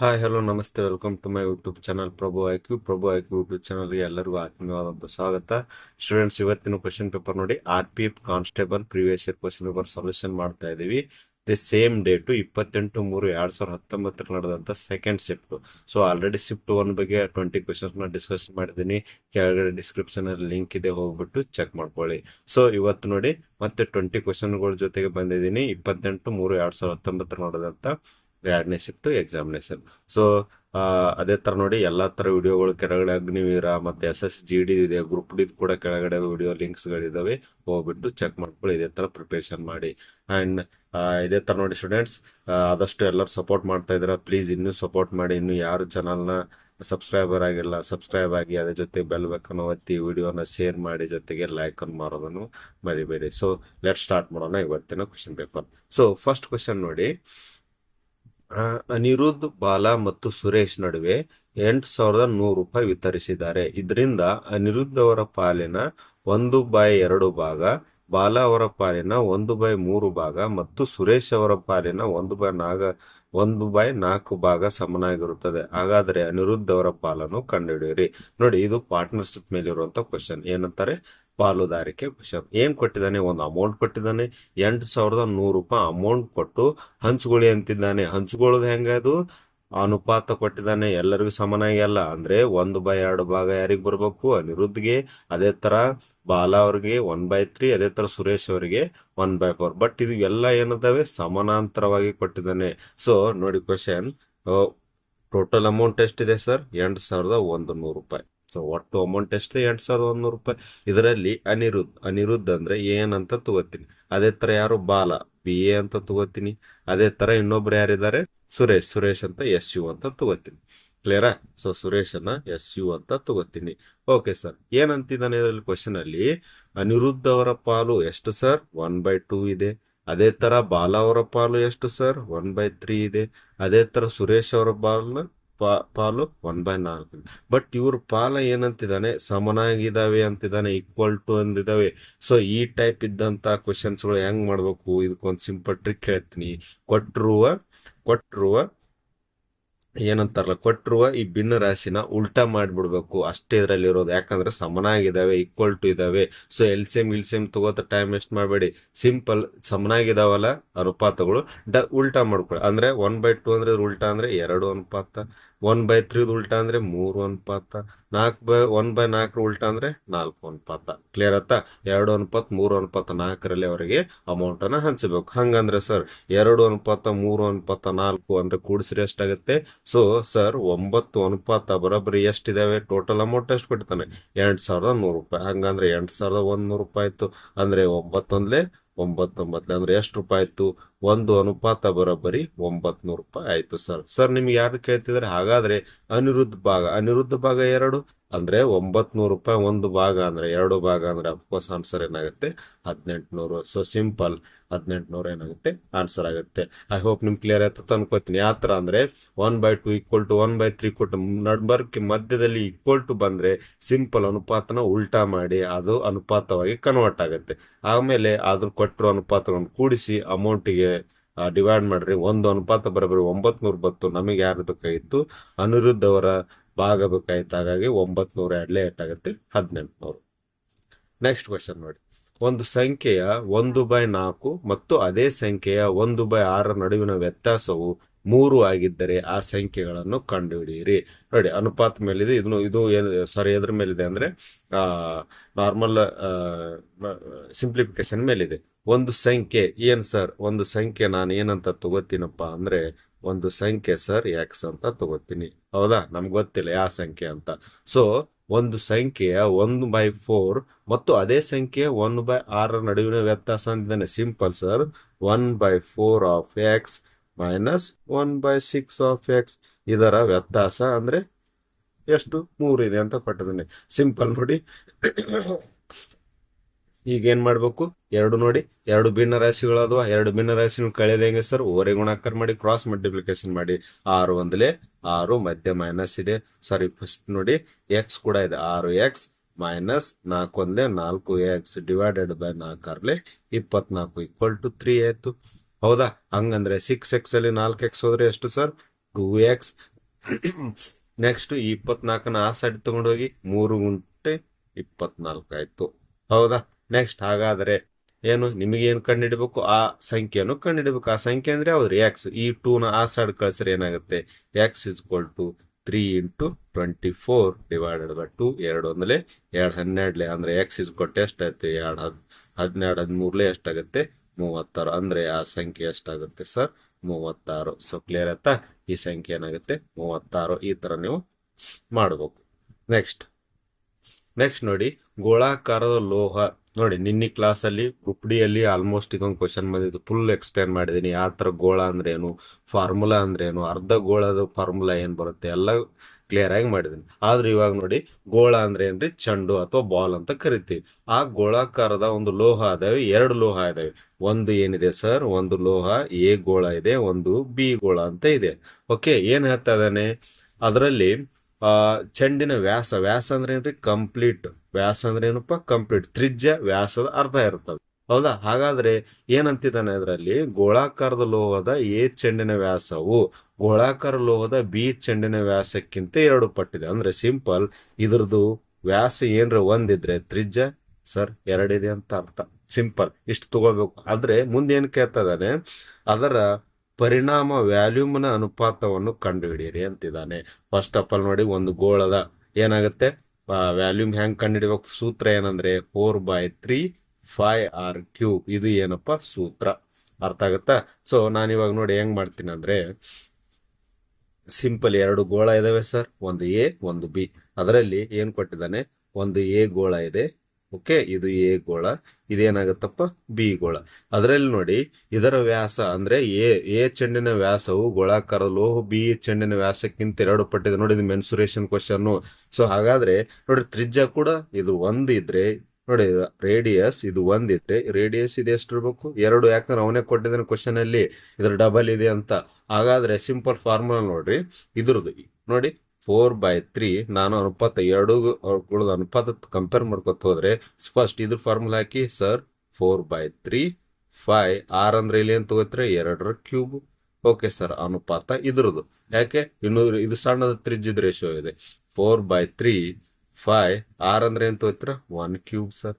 Hi, hello, ನಮಸ್ತೆ. Welcome to my YouTube channel Prabhu IQ. Prabhu IQ YouTube ಚಾನಲ್ಗೆ ಎಲ್ಲರಿಗೂ ಆತ್ಮೀಯವಾದಂಥ ಸ್ವಾಗತ. ಸ್ಟೂಡೆಂಟ್ಸ್ ಇವತ್ತಿನ ಕ್ವಶನ್ ಪೇಪರ್ ನೋಡಿ R P F constable previous year question paper solution ಮಾಡ್ತಾ ಇದ್ದೀವಿ ದಿ ಸೇಮ್ ಡೇಟು ಇಪ್ಪತ್ತೆಂಟು ಮೂರು ಎರಡು ಸಾವಿರದ ಹತ್ತೊಂಬತ್ತರ ನಡೆದಂಥ second shift so already shift one ಬಗ್ಗೆ ಟ್ವೆಂಟಿ ಕ್ವಶನ್ಸ್ನ ಡಿಸ್ಕಸ್ ಮಾಡಿದ್ದೀನಿ. ಕೆಳಗಡೆ ಡಿಸ್ಕ್ರಿಪ್ಷನ್ ಅಲ್ಲಿ ಲಿಂಕ್ ಇದೆ, ಹೋಗ್ಬಿಟ್ಟು ಚೆಕ್ ಮಾಡ್ಕೊಳ್ಳಿ. ಸೊ ಇವತ್ತು ನೋಡಿ, ಮತ್ತೆ ಟ್ವೆಂಟಿ ಕ್ವಶನ್ಗಳ ಜೊತೆಗೆ ಬಂದಿದ್ದೀನಿ. ಇಪ್ಪತ್ತೆಂಟು ಮೂರು ಎರಡು ಸಾವಿರದ ಹತ್ತೊಂಬತ್ತರ ನಡೆದಂಥ ಎರಡನೇ ಶಿಫ್ಟ್ ಎಕ್ಸಾಮಿನೇಷನ್ ಸೊ ಅದೇ ತರ ನೋಡಿ ಎಲ್ಲಾ ತರ ವಿಡಿಯೋಗಳು ಕೆಳಗಡೆ ಅಗ್ನಿವೀರ ಮತ್ತೆ ಎಸ್ ಎಸ್ ಜಿ ಡಿ ಇದೆ ಗ್ರೂಪ್ ಡಿ ಕೂಡ ಕೆಳಗಡೆ ವಿಡಿಯೋ ಲಿಂಕ್ಸ್ ಗಳಿದಾವೆ ಹೋಗ್ಬಿಟ್ಟು ಚೆಕ್ ಮಾಡ್ಕೊಳ್ಳಿ, ಇದೇ ತರ ಪ್ರಿಪ್ರೇಷನ್ ಮಾಡಿ. ಅಂಡ್ ಇದೇ ತರ ನೋಡಿ ಸ್ಟೂಡೆಂಟ್ಸ್ ಆದಷ್ಟು ಎಲ್ಲರೂ ಸಪೋರ್ಟ್ ಮಾಡ್ತಾ ಇದ್ರ ಪ್ಲೀಸ್ ಇನ್ನೂ ಸಪೋರ್ಟ್ ಮಾಡಿ, ಇನ್ನು ಯಾರು ಚಾನಲ್ನ ಸಬ್ಸ್ಕ್ರೈಬರ್ ಆಗಿಲ್ಲ ಸಬ್ಸ್ಕ್ರೈಬ್ ಆಗಿ ಅದ್ರ ಜೊತೆ ಬೆಲ್ ಬೇಕನ್ನು ಒತ್ತಿ ವಿಡಿಯೋನ ಶೇರ್ ಮಾಡಿ, ಜೊತೆಗೆ ಲೈಕ್ ಅನ್ನು ಮಾಡೋದನ್ನು ಮರಿಬೇಡಿ. ಸೊ ಲೆಟ್ ಸ್ಟಾರ್ಟ್ ಮಾಡೋಣ ಇವತ್ತಿನ question paper so first question ನೋಡಿ ಅನಿರುದ್ಧ್ ಬಾಲಾ ಮತ್ತು ಸುರೇಶ್ ನಡುವೆ ಎಂಟು ಸಾವಿರದ ನೂರು ರೂಪಾಯಿ ವಿತರಿಸಿದ್ದಾರೆ. ಇದರಿಂದ ಅನಿರುದ್ಧ್ ಅವರ ಪಾಲಿನ ಒಂದು ಬಾಯ್ ಎರಡು ಭಾಗ, ಬಾಲಾ ಅವರ ಪಾಲಿನ ಒಂದು ಬಾಯ್ ಮೂರು ಭಾಗ ಮತ್ತು ಸುರೇಶ್ ಅವರ ಪಾಲಿನ ಒಂದು ಬೈ ನಾಗ ಒಂದು ಬಾಯ್ ನಾಲ್ಕು ಭಾಗ ಸಮನಾಗಿರುತ್ತದೆ. ಹಾಗಾದರೆ ಅನಿರುದ್ಧ್ ಅವರ ಪಾಲನ್ನು ಕಂಡುಹಿಡಿಯಿರಿ. ನೋಡಿ, ಇದು ಪಾರ್ಟ್ನರ್ಶಿಪ್ ಮೇಲೆ ಇರುವಂತ ಕ್ವಶನ್ ಏನಂತಾರೆ? ಪಾಲುದಾರಿಕೆ ಕ್ವಶನ್ ಏನ್ ಕೊಟ್ಟಿದ್ದಾನೆ? ಒಂದು ಅಮೌಂಟ್ ಕೊಟ್ಟಿದ್ದಾನೆ. ಎಂಟು ಸಾವಿರದ ನೂರು ರೂಪಾಯಿ ಅಮೌಂಟ್ ಕೊಟ್ಟು ಹಂಚ್ಕೊಳ್ಳಿ ಅಂತಿದ್ದಾನೆ. ಹಂಚ್ಕೊಳ್ಳೋದು ಹೆಂಗದು ಅನುಪಾತ ಕೊಟ್ಟಿದ್ದಾನೆ. ಎಲ್ಲರಿಗೂ ಸಮನಾಗಿ ಅಲ್ಲ. ಅಂದ್ರೆ ಒಂದು ಬೈ ಎರಡು ಭಾಗ ಯಾರಿಗ್ ಬರ್ಬೇಕು? ಅನಿರುದ್ಧ್ಗೆ, ಅದೇ ತರ ಬಾಲ ಅವ್ರಿಗೆ ಒನ್ ಬೈ ತ್ರೀ ಅದೇ ತರ ಸುರೇಶ್ ಅವರಿಗೆ ಒನ್ ಬೈ ಫೋರ್ ಬಟ್ ಇದು ಎಲ್ಲ ಏನದಾವೆ? ಸಮಾನಾಂತರವಾಗಿ ಕೊಟ್ಟಿದ್ದಾನೆ. ಸೊ ನೋಡಿ ಕ್ವಶನ್ ಟೋಟಲ್ ಅಮೌಂಟ್ ಎಷ್ಟಿದೆ ಸರ್ ಎಂಟು ಸಾವಿರದ ಒಂದು ನೂರು ರೂಪಾಯಿ. ಸೊ ಒಟ್ಟು ಅಮೌಂಟ್ ಎಷ್ಟು ಎಂಟು ಸಾವಿರದ ಒಂದೂರು ರೂಪಾಯಿ. ಇದರಲ್ಲಿ ಅನಿರುದ್ಧ ಅನಿರುದ್ಧ ಅಂದ್ರೆ ಏನಂತ ತಗೋತೀನಿ. ಅದೇ ತರ ಯಾರು? ಬಾಲ, ಬಿ ಎ ಅಂತ ತಗೋತೀನಿ. ಅದೇ ತರ ಇನ್ನೊಬ್ರು ಯಾರಿದ್ದಾರೆ? ಸುರೇಶ್ ಸುರೇಶ್ ಅಂತ ಎಸ್ ಯು ಅಂತ ತಗೋತೀನಿ. ಕ್ಲಿಯರಾ ಸೊ ಸುರೇಶ್ ಅನ್ನ ಎಸ್ ಯು ಅಂತ ತಗೋತೀನಿ. ಓಕೆ ಸರ್ ಏನಂತಿದ್ದಾನೆ ಇದರಲ್ಲಿ ಕ್ವಶನ್ ಅಲ್ಲಿ? ಅನಿರುದ್ಧ ಅವರ ಪಾಲು ಎಷ್ಟು ಸರ್ ಒನ್ ಬೈ ಟೂ ಇದೆ. ಅದೇ ತರ ಬಾಲ ಅವರ ಪಾಲು ಎಷ್ಟು ಸರ್ ಒನ್ ಬೈ ತ್ರೀ ಇದೆ. ಅದೇ ತರ ಸುರೇಶ್ ಅವರ ಪಾಲು ಪಾ- ಪಾಲು ಒನ್ ಬೈ ನಾಲ್ಕು. ಬಟ್ ಇವ್ರ ಪಾಲ ಏನಂತಿದ್ದಾನೆ ಸಮನಾಗಿದ್ದಾವೆ ಅಂತಿದ್ದಾನೆ ಈಕ್ವಲ್ ಟು ಅಂದಿದ್ದಾವೆ ಸೊ ಈ ಟೈಪ್ ಇದ್ದಂತ ಕ್ವಶನ್ಸ್ಗಳು ಹೆಂಗ್ ಮಾಡಬೇಕು? ಇದಕ್ಕೊಂದು ಸಿಂಪಲ್ ಟ್ರಿಕ್ ಹೇಳ್ತೀನಿ. ಕೊಟ್ಟಿರುವ ಕೊಟ್ಟಿರುವ ಏನಂತಾರಲ್ಲ, ಕೊಟ್ಟಿರುವ ಈ ಭಿನ್ನ ರಾಶಿನ ಉಲ್ಟಾ ಮಾಡಿಬಿಡ್ಬೇಕು. ಅಷ್ಟೇ ಇದರಲ್ಲಿ ಇರೋದು ಯಾಕಂದ್ರೆ ಸಮನಾಗಿದ್ದಾವೆ ಈಕ್ವಲ್ ಟು ಇದಾವೆ ಸೊ ಎಲ್ ಸೇಮ್ ಇಲ್ ಸೇಮ್ ತಗೋತ ಟೈಮ್ ವೇಸ್ಟ್ ಮಾಡಬೇಡಿ. ಸಿಂಪಲ್ ಸಮನಾಗಿದಾವಲ್ಲ ಅನುಪಾತಗಳು. ಡ, ಉಲ್ಟಾ ಮಾಡ್ಕೊಳ್ಳಿ. ಅಂದ್ರೆ ಒನ್ ಬೈ ಟು ಅಂದ್ರೆ ಉಲ್ಟಾ ಅಂದ್ರೆ ಎರಡು ಅನುಪಾತ. ಒನ್ ಬೈ ತ್ರೀದು ಉಲ್ಟಾ ಅಂದ್ರೆ ಮೂರು ಅನುಪಾತ, ನಾಲ್ಕು ಬೈ, ಒನ್ ಬೈ ನಾಲ್ಕರ ಉಲ್ಟಾ ಅಂದ್ರೆ ನಾಲ್ಕು ಅನುಪಾತ. ಕ್ಲಿಯರ್ ಆತ ಎರಡು ಅನುಪಾತ, ಮೂರು ಅನುಪಾತ ನಾಲ್ಕರಲ್ಲಿ ಅವರಿಗೆ ಅಮೌಂಟ್ ಅನ್ನ ಹಂಚಬೇಕು. ಹಂಗಂದ್ರೆ ಸರ್ ಎರಡು ಅನುಪಾತ, ಮೂರು ಅನುಪಾತ, ನಾಲ್ಕು ಅಂದ್ರೆ ಕೂಡಿಸ್ರಿ ಎಷ್ಟಾಗುತ್ತೆ? ಸೊ ಸರ್ ಒಂಬತ್ತು ಅನುಪಾತ ಬರೋಬ್ಬರಿ ಎಷ್ಟಿದಾವೆ? ಟೋಟಲ್ ಅಮೌಂಟ್ ಎಷ್ಟು ಕೊಟ್ಟಿದ್ದಾನೆ ಎಂಟು ಸಾವಿರದ ನೂರು ರೂಪಾಯಿ. ಹಂಗಂದ್ರೆ ಎಂಟು ಸಾವಿರದ ಒಂದ್ ನೂರು ರೂಪಾಯಿ ಆಯಿತು. ಅಂದ್ರೆ ಒಂಬತ್ತೊಂದ್ಲೆ ಒಂಬತ್ತೊಂಬತ್ಲೆ ಅಂದ್ರೆ ಎಷ್ಟು ರೂಪಾಯಿ ಆಯ್ತು? ಒಂದು ಅನುಪಾತ ಬರೋಬ್ಬರಿ ಒಂಬತ್ನೂರು ರೂಪಾಯಿ ಆಯ್ತು ಸರ್. ಸರ್, ನಿಮ್ಗೆ ಯಾವ್ದು ಕೇಳ್ತಿದ್ರೆ ಹಾಗಾದ್ರೆ ಅನಿರುದ್ಧ ಭಾಗ. ಅನಿರುದ್ಧ ಭಾಗ ಎರಡು ಅಂದ್ರೆ ಒಂಬತ್ನೂರು ರೂಪಾಯಿ ಒಂದು ಭಾಗ ಅಂದ್ರೆ ಎರಡು ಭಾಗ ಅಂದ್ರೆ ಅಫ್ಕೋರ್ಸ್ ಆನ್ಸರ್ ಏನಾಗುತ್ತೆ? ಹದಿನೆಂಟುನೂರು. ಸೊ ಸಿಂಪಲ್ ಹದಿನೆಂಟುನೂರು ಏನಾಗುತ್ತೆ? ಆನ್ಸರ್ ಆಗುತ್ತೆ. ಐ ಹೋಪ್ ನಿಮ್ ಕ್ಲಿಯರ್ ಆಯ್ತು. ಅನ್ಕೋತೀನಿ ಯಾವ ತರ ಅಂದ್ರೆ one by two equal to one by three ಕೊಟ್ಟು ನಡ್ಬರ್ಕ್ ಮಧ್ಯದಲ್ಲಿ ಈಕ್ವಲ್ ಟು ಬಂದ್ರೆ ಸಿಂಪಲ್ ಅನುಪಾತನ ಉಲ್ಟಾ ಮಾಡಿ ಅದು ಅನುಪಾತವಾಗಿ ಕನ್ವರ್ಟ್ ಆಗುತ್ತೆ. ಆಮೇಲೆ ಅದ್ರ ಕೊಟ್ಟಿರೋ ಅನುಪಾತಗಳನ್ನು ಕೂಡಿಸಿ ಅಮೌಂಟಿಗೆ ಡಿವೈಡ್ ಮಾಡ್ರಿ. ಒಂದು ಅನುಪಾತ ಬರೋಬ್ಬರಿ ಒಂಬತ್ ನೂರ ಬತ್ತು ನಮಗೆ ಯಾರು ಬೇಕಾಗಿತ್ತು? ಅನಿರುದ್ಧ ಅವರ ಭಾಗ ಬೇಕಾಗಿತ್ತು. ಹಾಗಾಗಿ ಒಂಬತ್ ನೂರ ಎರಡಲೇ ಎಷ್ಟಾಗುತ್ತೆ ಹದಿನೆಂಟುನೂರು ನೆಕ್ಸ್ಟ್ ಕ್ವಶನ್ ನೋಡಿ. ಒಂದು ಸಂಖ್ಯೆಯ ಒಂದು ಬೈ ನಾಲ್ಕು ಮತ್ತು ಅದೇ ಸಂಖ್ಯೆಯ ಒಂದು ಬೈ ಆರ ನಡುವಿನ ವ್ಯತ್ಯಾಸವು ಮೂರು ಆಗಿದ್ದರೆ ಆ ಸಂಖ್ಯೆಗಳನ್ನು ಕಂಡುಹಿಡಿಯಿರಿ. ನೋಡಿ, ಅನುಪಾತ ಮೇಲಿದೆ. ಇದನ್ನು, ಇದು ಏನು ಸಾರಿ ಎದ್ರ ಮೇಲಿದೆ ಅಂದ್ರೆ ನಾರ್ಮಲ್ ಸಿಂಪ್ಲಿಫಿಕೇಶನ್ ಮೇಲಿದೆ. ಒಂದು ಸಂಖ್ಯೆ, ಏನ್ ಸರ್? ಒಂದು ಸಂಖ್ಯೆ ನಾನು ಏನಂತ ತಗೋತೀನಪ್ಪ ಅಂದ್ರೆ, ಒಂದು ಸಂಖ್ಯೆ ಸರ್ ಎಕ್ಸ್ ಅಂತ ತಗೋತೀನಿ. ಹೌದಾ? ನಮ್ಗೆ ಗೊತ್ತಿಲ್ಲ ಯಾವ ಸಂಖ್ಯೆ ಅಂತ. ಸೊ ಒಂದು ಸಂಖ್ಯೆಯ ಒಂದು ಬೈ ಫೋರ್ ಮತ್ತು ಅದೇ ಸಂಖ್ಯೆ ಒನ್ ಬೈ ಆರರ ನಡುವಿನ ವ್ಯತ್ಯಾಸ ಅಂತಿದ್ದಾನೆ. Simple sir one by four of X minus one by six of X ಇದರ ವ್ಯತ್ಯಾಸ ಅಂದ್ರೆ, ಎಷ್ಟು? ಮೂರು ಇದೆ ಅಂತ ಕೊಟ್ಟಿದ್ದಾನೆ. ಸಿಂಪಲ್ ನೋಡಿ. ಈಗ ಏನ್ ಮಾಡ್ಬೇಕು? ಎರಡು ನೋಡಿ. ಎರಡು ಭಿನ್ನ ರಾಶಿಗಳು ಅದಾವ ಎರಡು ಭಿನ್ನ ರಾಶಿಗಳು ಕಳೆದ ಹೆಂಗೆ ಸರ್? ಓರೆ ಗುಣಾಕಾರ ಮಾಡಿ ಕ್ರಾಸ್ ಮಲ್ಟಿಪ್ಲಿಕೇಶನ್ ಮಾಡಿ. ಆರು ಒಂದಲೇ, ಆರು ಮಧ್ಯ ಮೈನಸ್ ಇದೆ. ಸಾರಿ ಫಸ್ಟ್ ನೋಡಿ. ಎಕ್ಸ್ ಕೂಡ ಇದೆ. ಆರು ಎಕ್ಸ್ ಮೈನಸ್ ನಾಲ್ಕು ಒಂದೇ ನಾಲ್ಕು ಎಕ್ಸ್ ಡಿವೈಡೆಡ್ ಬೈ ನಾಲ್ಕಾರ್ಲೆ ಇಪ್ಪತ್ನಾಲ್ಕು ಈಕ್ವಲ್ ಟು ತ್ರೀ ಆಯ್ತು. ಹೌದಾ? ಹಂಗಂದ್ರೆ ಸಿಕ್ಸ್ ಎಕ್ಸ್ ಅಲ್ಲಿ ನಾಲ್ಕು ಎಕ್ಸ್ ಹೋದ್ರೆ ಎಷ್ಟು ಸರ್? ಟೂ ಎಕ್ಸ್ ನೆಕ್ಸ್ಟ್ ಇಪ್ಪತ್ನಾಲ್ಕನ ಆ ಸೈಡ್ ತಗೊಂಡೋಗಿ ಮೂರು ಗುಂಟೆ ಇಪ್ಪತ್ನಾಲ್ಕು ಆಯ್ತು. ಹೌದಾ? ನೆಕ್ಸ್ಟ್ ಹಾಗಾದರೆ ಏನು, ನಿಮಗೇನು ಕಂಡುಹಿಡಬೇಕು? ಆ ಸಂಖ್ಯೆಯನ್ನು ಕಂಡುಹಿಡಬೇಕು. ಆ ಸಂಖ್ಯೆ ಅಂದ್ರೆ ಯಾವ್ದು? ಎಕ್ಸ್ ಈ ಟೂನ ಆ ಸೈಡ್ ಕಳಿಸ್ರೆ ಏನಾಗುತ್ತೆ? X is two three into twenty four divided by two ಎರಡು ಒಂದಲೇ ಎರಡು ಹನ್ನೆರಡಲೆ. ಅಂದರೆ ಎಕ್ಸ್ ಇಸ್ ಕೊಟ್ಟು ಎಷ್ಟಾಯ್ತು ಎರಡು ಹದ್ ಹದಿನೆರಡು ಹದಿಮೂರಲೆ ಎಷ್ಟಾಗುತ್ತೆ? ಮೂವತ್ತಾರು. ಅಂದ್ರೆ ಆ ಸಂಖ್ಯೆ ಎಷ್ಟಾಗುತ್ತೆ ಸರ್? ಮೂವತ್ತಾರು. ಸೊ ಕ್ಲಿಯರ್ ಆಯ್ತಾ? ಈ ಸಂಖ್ಯೆ ಏನಾಗುತ್ತೆ? ಮೂವತ್ತಾರು. ಈ ತರ ನೀವು ಮಾಡಬೇಕು. ನೆಕ್ಸ್ಟ್ ನೆಕ್ಸ್ಟ್ ನೋಡಿ, ಗೋಳಾಕಾರದ ಲೋಹ ನೋಡಿ, ನಿನ್ನೆ ಕ್ಲಾಸಲ್ಲಿ ಗ್ರೂಪ್ ಡಿ ಅಲ್ಲಿ ಆಲ್ಮೋಸ್ಟ್ ಇದೊಂದು ಕ್ವಶನ್ ಬಂದಿದ್ದು ಫುಲ್ ಎಕ್ಸ್ಪ್ಲೇನ್ ಮಾಡಿದ್ದೀನಿ ಯಾವ ಥರ ಗೋಳ ಅಂದ್ರೆ ಏನು? ಫಾರ್ಮುಲಾ ಅಂದ್ರೆ ಏನು? ಅರ್ಧ ಗೋಳದ ಫಾರ್ಮುಲಾ ಏನು ಬರುತ್ತೆ? ಎಲ್ಲ ಕ್ಲಿಯರ್ ಆಗಿ ಮಾಡಿದ್ದೀನಿ ಆದ್ರೆ ಇವಾಗ ನೋಡಿ, ಗೋಳ ಅಂದ್ರೆ ಏನ್ರಿ? ಚೆಂಡು ಅಥವಾ ಬಾಲ್ ಅಂತ ಕರಿತೀವಿ. ಆ ಗೋಳಾಕಾರದ ಒಂದು ಲೋಹ ಅದಾವೆ ಎರಡು ಲೋಹ ಇದಾವೆ. ಒಂದು ಏನಿದೆ ಸರ್ ಒಂದು ಲೋಹ. ಎ ಗೋಳ ಇದೆ. ಒಂದು ಬಿ ಗೋಳ ಅಂತ ಇದೆ. ಓಕೆ ಏನ್ ಹೇಳ್ತಾ ಇದ್ದಾನೆ? ಅದರಲ್ಲಿ ಆ ಚೆಂಡಿನ ವ್ಯಾಸ ವ್ಯಾಸ ಅಂದ್ರೆ ಏನ್ರಿ ಕಂಪ್ಲೀಟ್ ವ್ಯಾಸ ಅಂದ್ರೆ ಏನಪ್ಪ ಕಂಪ್ಲೀಟ್ ತ್ರಿಜ್ಯ, ವ್ಯಾಸದ ಅರ್ಧ ಇರ್ತದೆ. ಹೌದಾ? ಹಾಗಾದ್ರೆ ಏನಂತಿದ್ದಾನೆ ಅದರಲ್ಲಿ? ಗೋಳಾಕಾರದ ಲೋಹದ ಎ ಚೆಂಡಿನ ವ್ಯಾಸವು, ಗೋಳಾಕಾರ ಲೋಹದ ಬಿ ಚೆಂಡಿನ ವ್ಯಾಸಕ್ಕಿಂತ ಎರಡು ಪಟ್ಟಿದೆ. ಅಂದ್ರೆ ಸಿಂಪಲ್ ಇದ್ರದ್ದು ವ್ಯಾಸ ಏನ್ರ ಒಂದಿದ್ರೆ ತ್ರಿಜ್ಯ, ಸರ್, ಎರಡಿದೆ ಅಂತ ಅರ್ಥ. ಸಿಂಪಲ್ ಇಷ್ಟು ತಗೋಬೇಕು ಆದ್ರೆ ಮುಂದೆ ಏನ್ ಇದ್ದಾನೆ? ಅದರ ಪರಿಣಾಮ ವ್ಯಾಲ್ಯೂಮ್ನ ಅನುಪಾತವನ್ನು ಕಂಡುಹಿಡಿಯಿರಿ ಅಂತಿದ್ದಾನೆ. ಫಸ್ಟ್ ಆಫ್ ಆಲ್ ನೋಡಿ, ಒಂದು ಗೋಳದ ಏನಾಗುತ್ತೆ? ವ್ಯಾಲ್ಯೂಮ್ ಹೆಂಗ್ ಕಂಡುಹಿಡಿಬೇಕು? ಸೂತ್ರ ಏನಂದ್ರೆ four by three pi R cube ಇದು ಏನಪ್ಪ? ಸೂತ್ರ. ಅರ್ಥ ಆಗುತ್ತಾ? ಸೊ ನಾನು ಇವಾಗ ನೋಡಿ ಹೆಂಗ್ ಮಾಡ್ತೀನಿ ಅಂದ್ರೆ ಸಿಂಪಲ್ ಎರಡು ಗೋಳ ಇದಾವೆ ಸರ್ ಒಂದು ಎ ಒಂದು ಬಿ ಅದರಲ್ಲಿ ಏನ್ ಕೊಟ್ಟಿದ್ದಾನೆ? ಒಂದು ಎ ಗೋಳ ಇದೆ. ಓಕೆ, ಇದು ಎ ಗೋಳ, ಇದೇನಾಗತ್ತಪ್ಪ? ಬಿ ಗೋಳ. ಅದರಲ್ಲಿ ನೋಡಿ, ಇದರ ವ್ಯಾಸ ಅಂದ್ರೆ ಎ ಎ ಚೆಂಡಿನ ವ್ಯಾಸವು ಗೋಳಾಕಾರ ಲೋಹ ಬಿ ಚೆಂಡಿನ ವ್ಯಾಸಕ್ಕಿಂತ ಎರಡು ಪಟ್ಟಿದೆ. ನೋಡಿ, ಇದು ಮೆನ್ಸುರೇಷನ್ ಕ್ವಶನ್ ಸೊ ಹಾಗಾದ್ರೆ ನೋಡಿ, ತ್ರಿಜ್ಯ ಕೂಡ ಇದು ಒಂದು ಇದ್ರೆ, ನೋಡಿ ರೇಡಿಯಸ್ ಇದು ಒಂದಿದ್ರೆ ರೇಡಿಯಸ್ ಇದು ಎಷ್ಟು ಇರಬೇಕು? ಎರಡು. ಯಾಕಂದ್ರೆ ಅವನೇ ಕೊಟ್ಟಿದ್ದಾನೆ ಕ್ವಶನ್ ಅಲ್ಲಿ. ಇದ್ರ ಡಬಲ್ ಇದೆ ಅಂತ. ಹಾಗಾದ್ರೆ ಸಿಂಪಲ್ ಫಾರ್ಮುಲಾ ನೋಡ್ರಿ. ಇದ್ರದ್ದು, ನೋಡಿ ಫೋರ್ ಬೈ ತ್ರೀ, ನಾನು ಅನುಪಾತ ಎರಡು ಅನುಪಾತ ಕಂಪೇರ್ ಮಾಡ್ಕೊತ ಹೋದ್ರೆ ಫಸ್ಟ್ ಇದ್ರ formula hockey sir four by three five R ಅಂದ್ರೆ ಇಲ್ಲಿ ಏನ್ ತಗೋತಾರೆ? ಎರಡರ ಕ್ಯೂಬ್ ಓಕೆ ಸರ್ ಅನುಪಾತ ಇದ್ರದ್ದು. ಯಾಕೆ? ಇನ್ನು ಇದು ಸಣ್ಣದ ತ್ರಿಜ್ಯದ ರೇಷೋ ಇದೆ. Four by three five R ಅಂದ್ರೆ ಏನ್ ತಗೋತೀರ? ಒನ್ ಕ್ಯೂಬ್ ಸರ್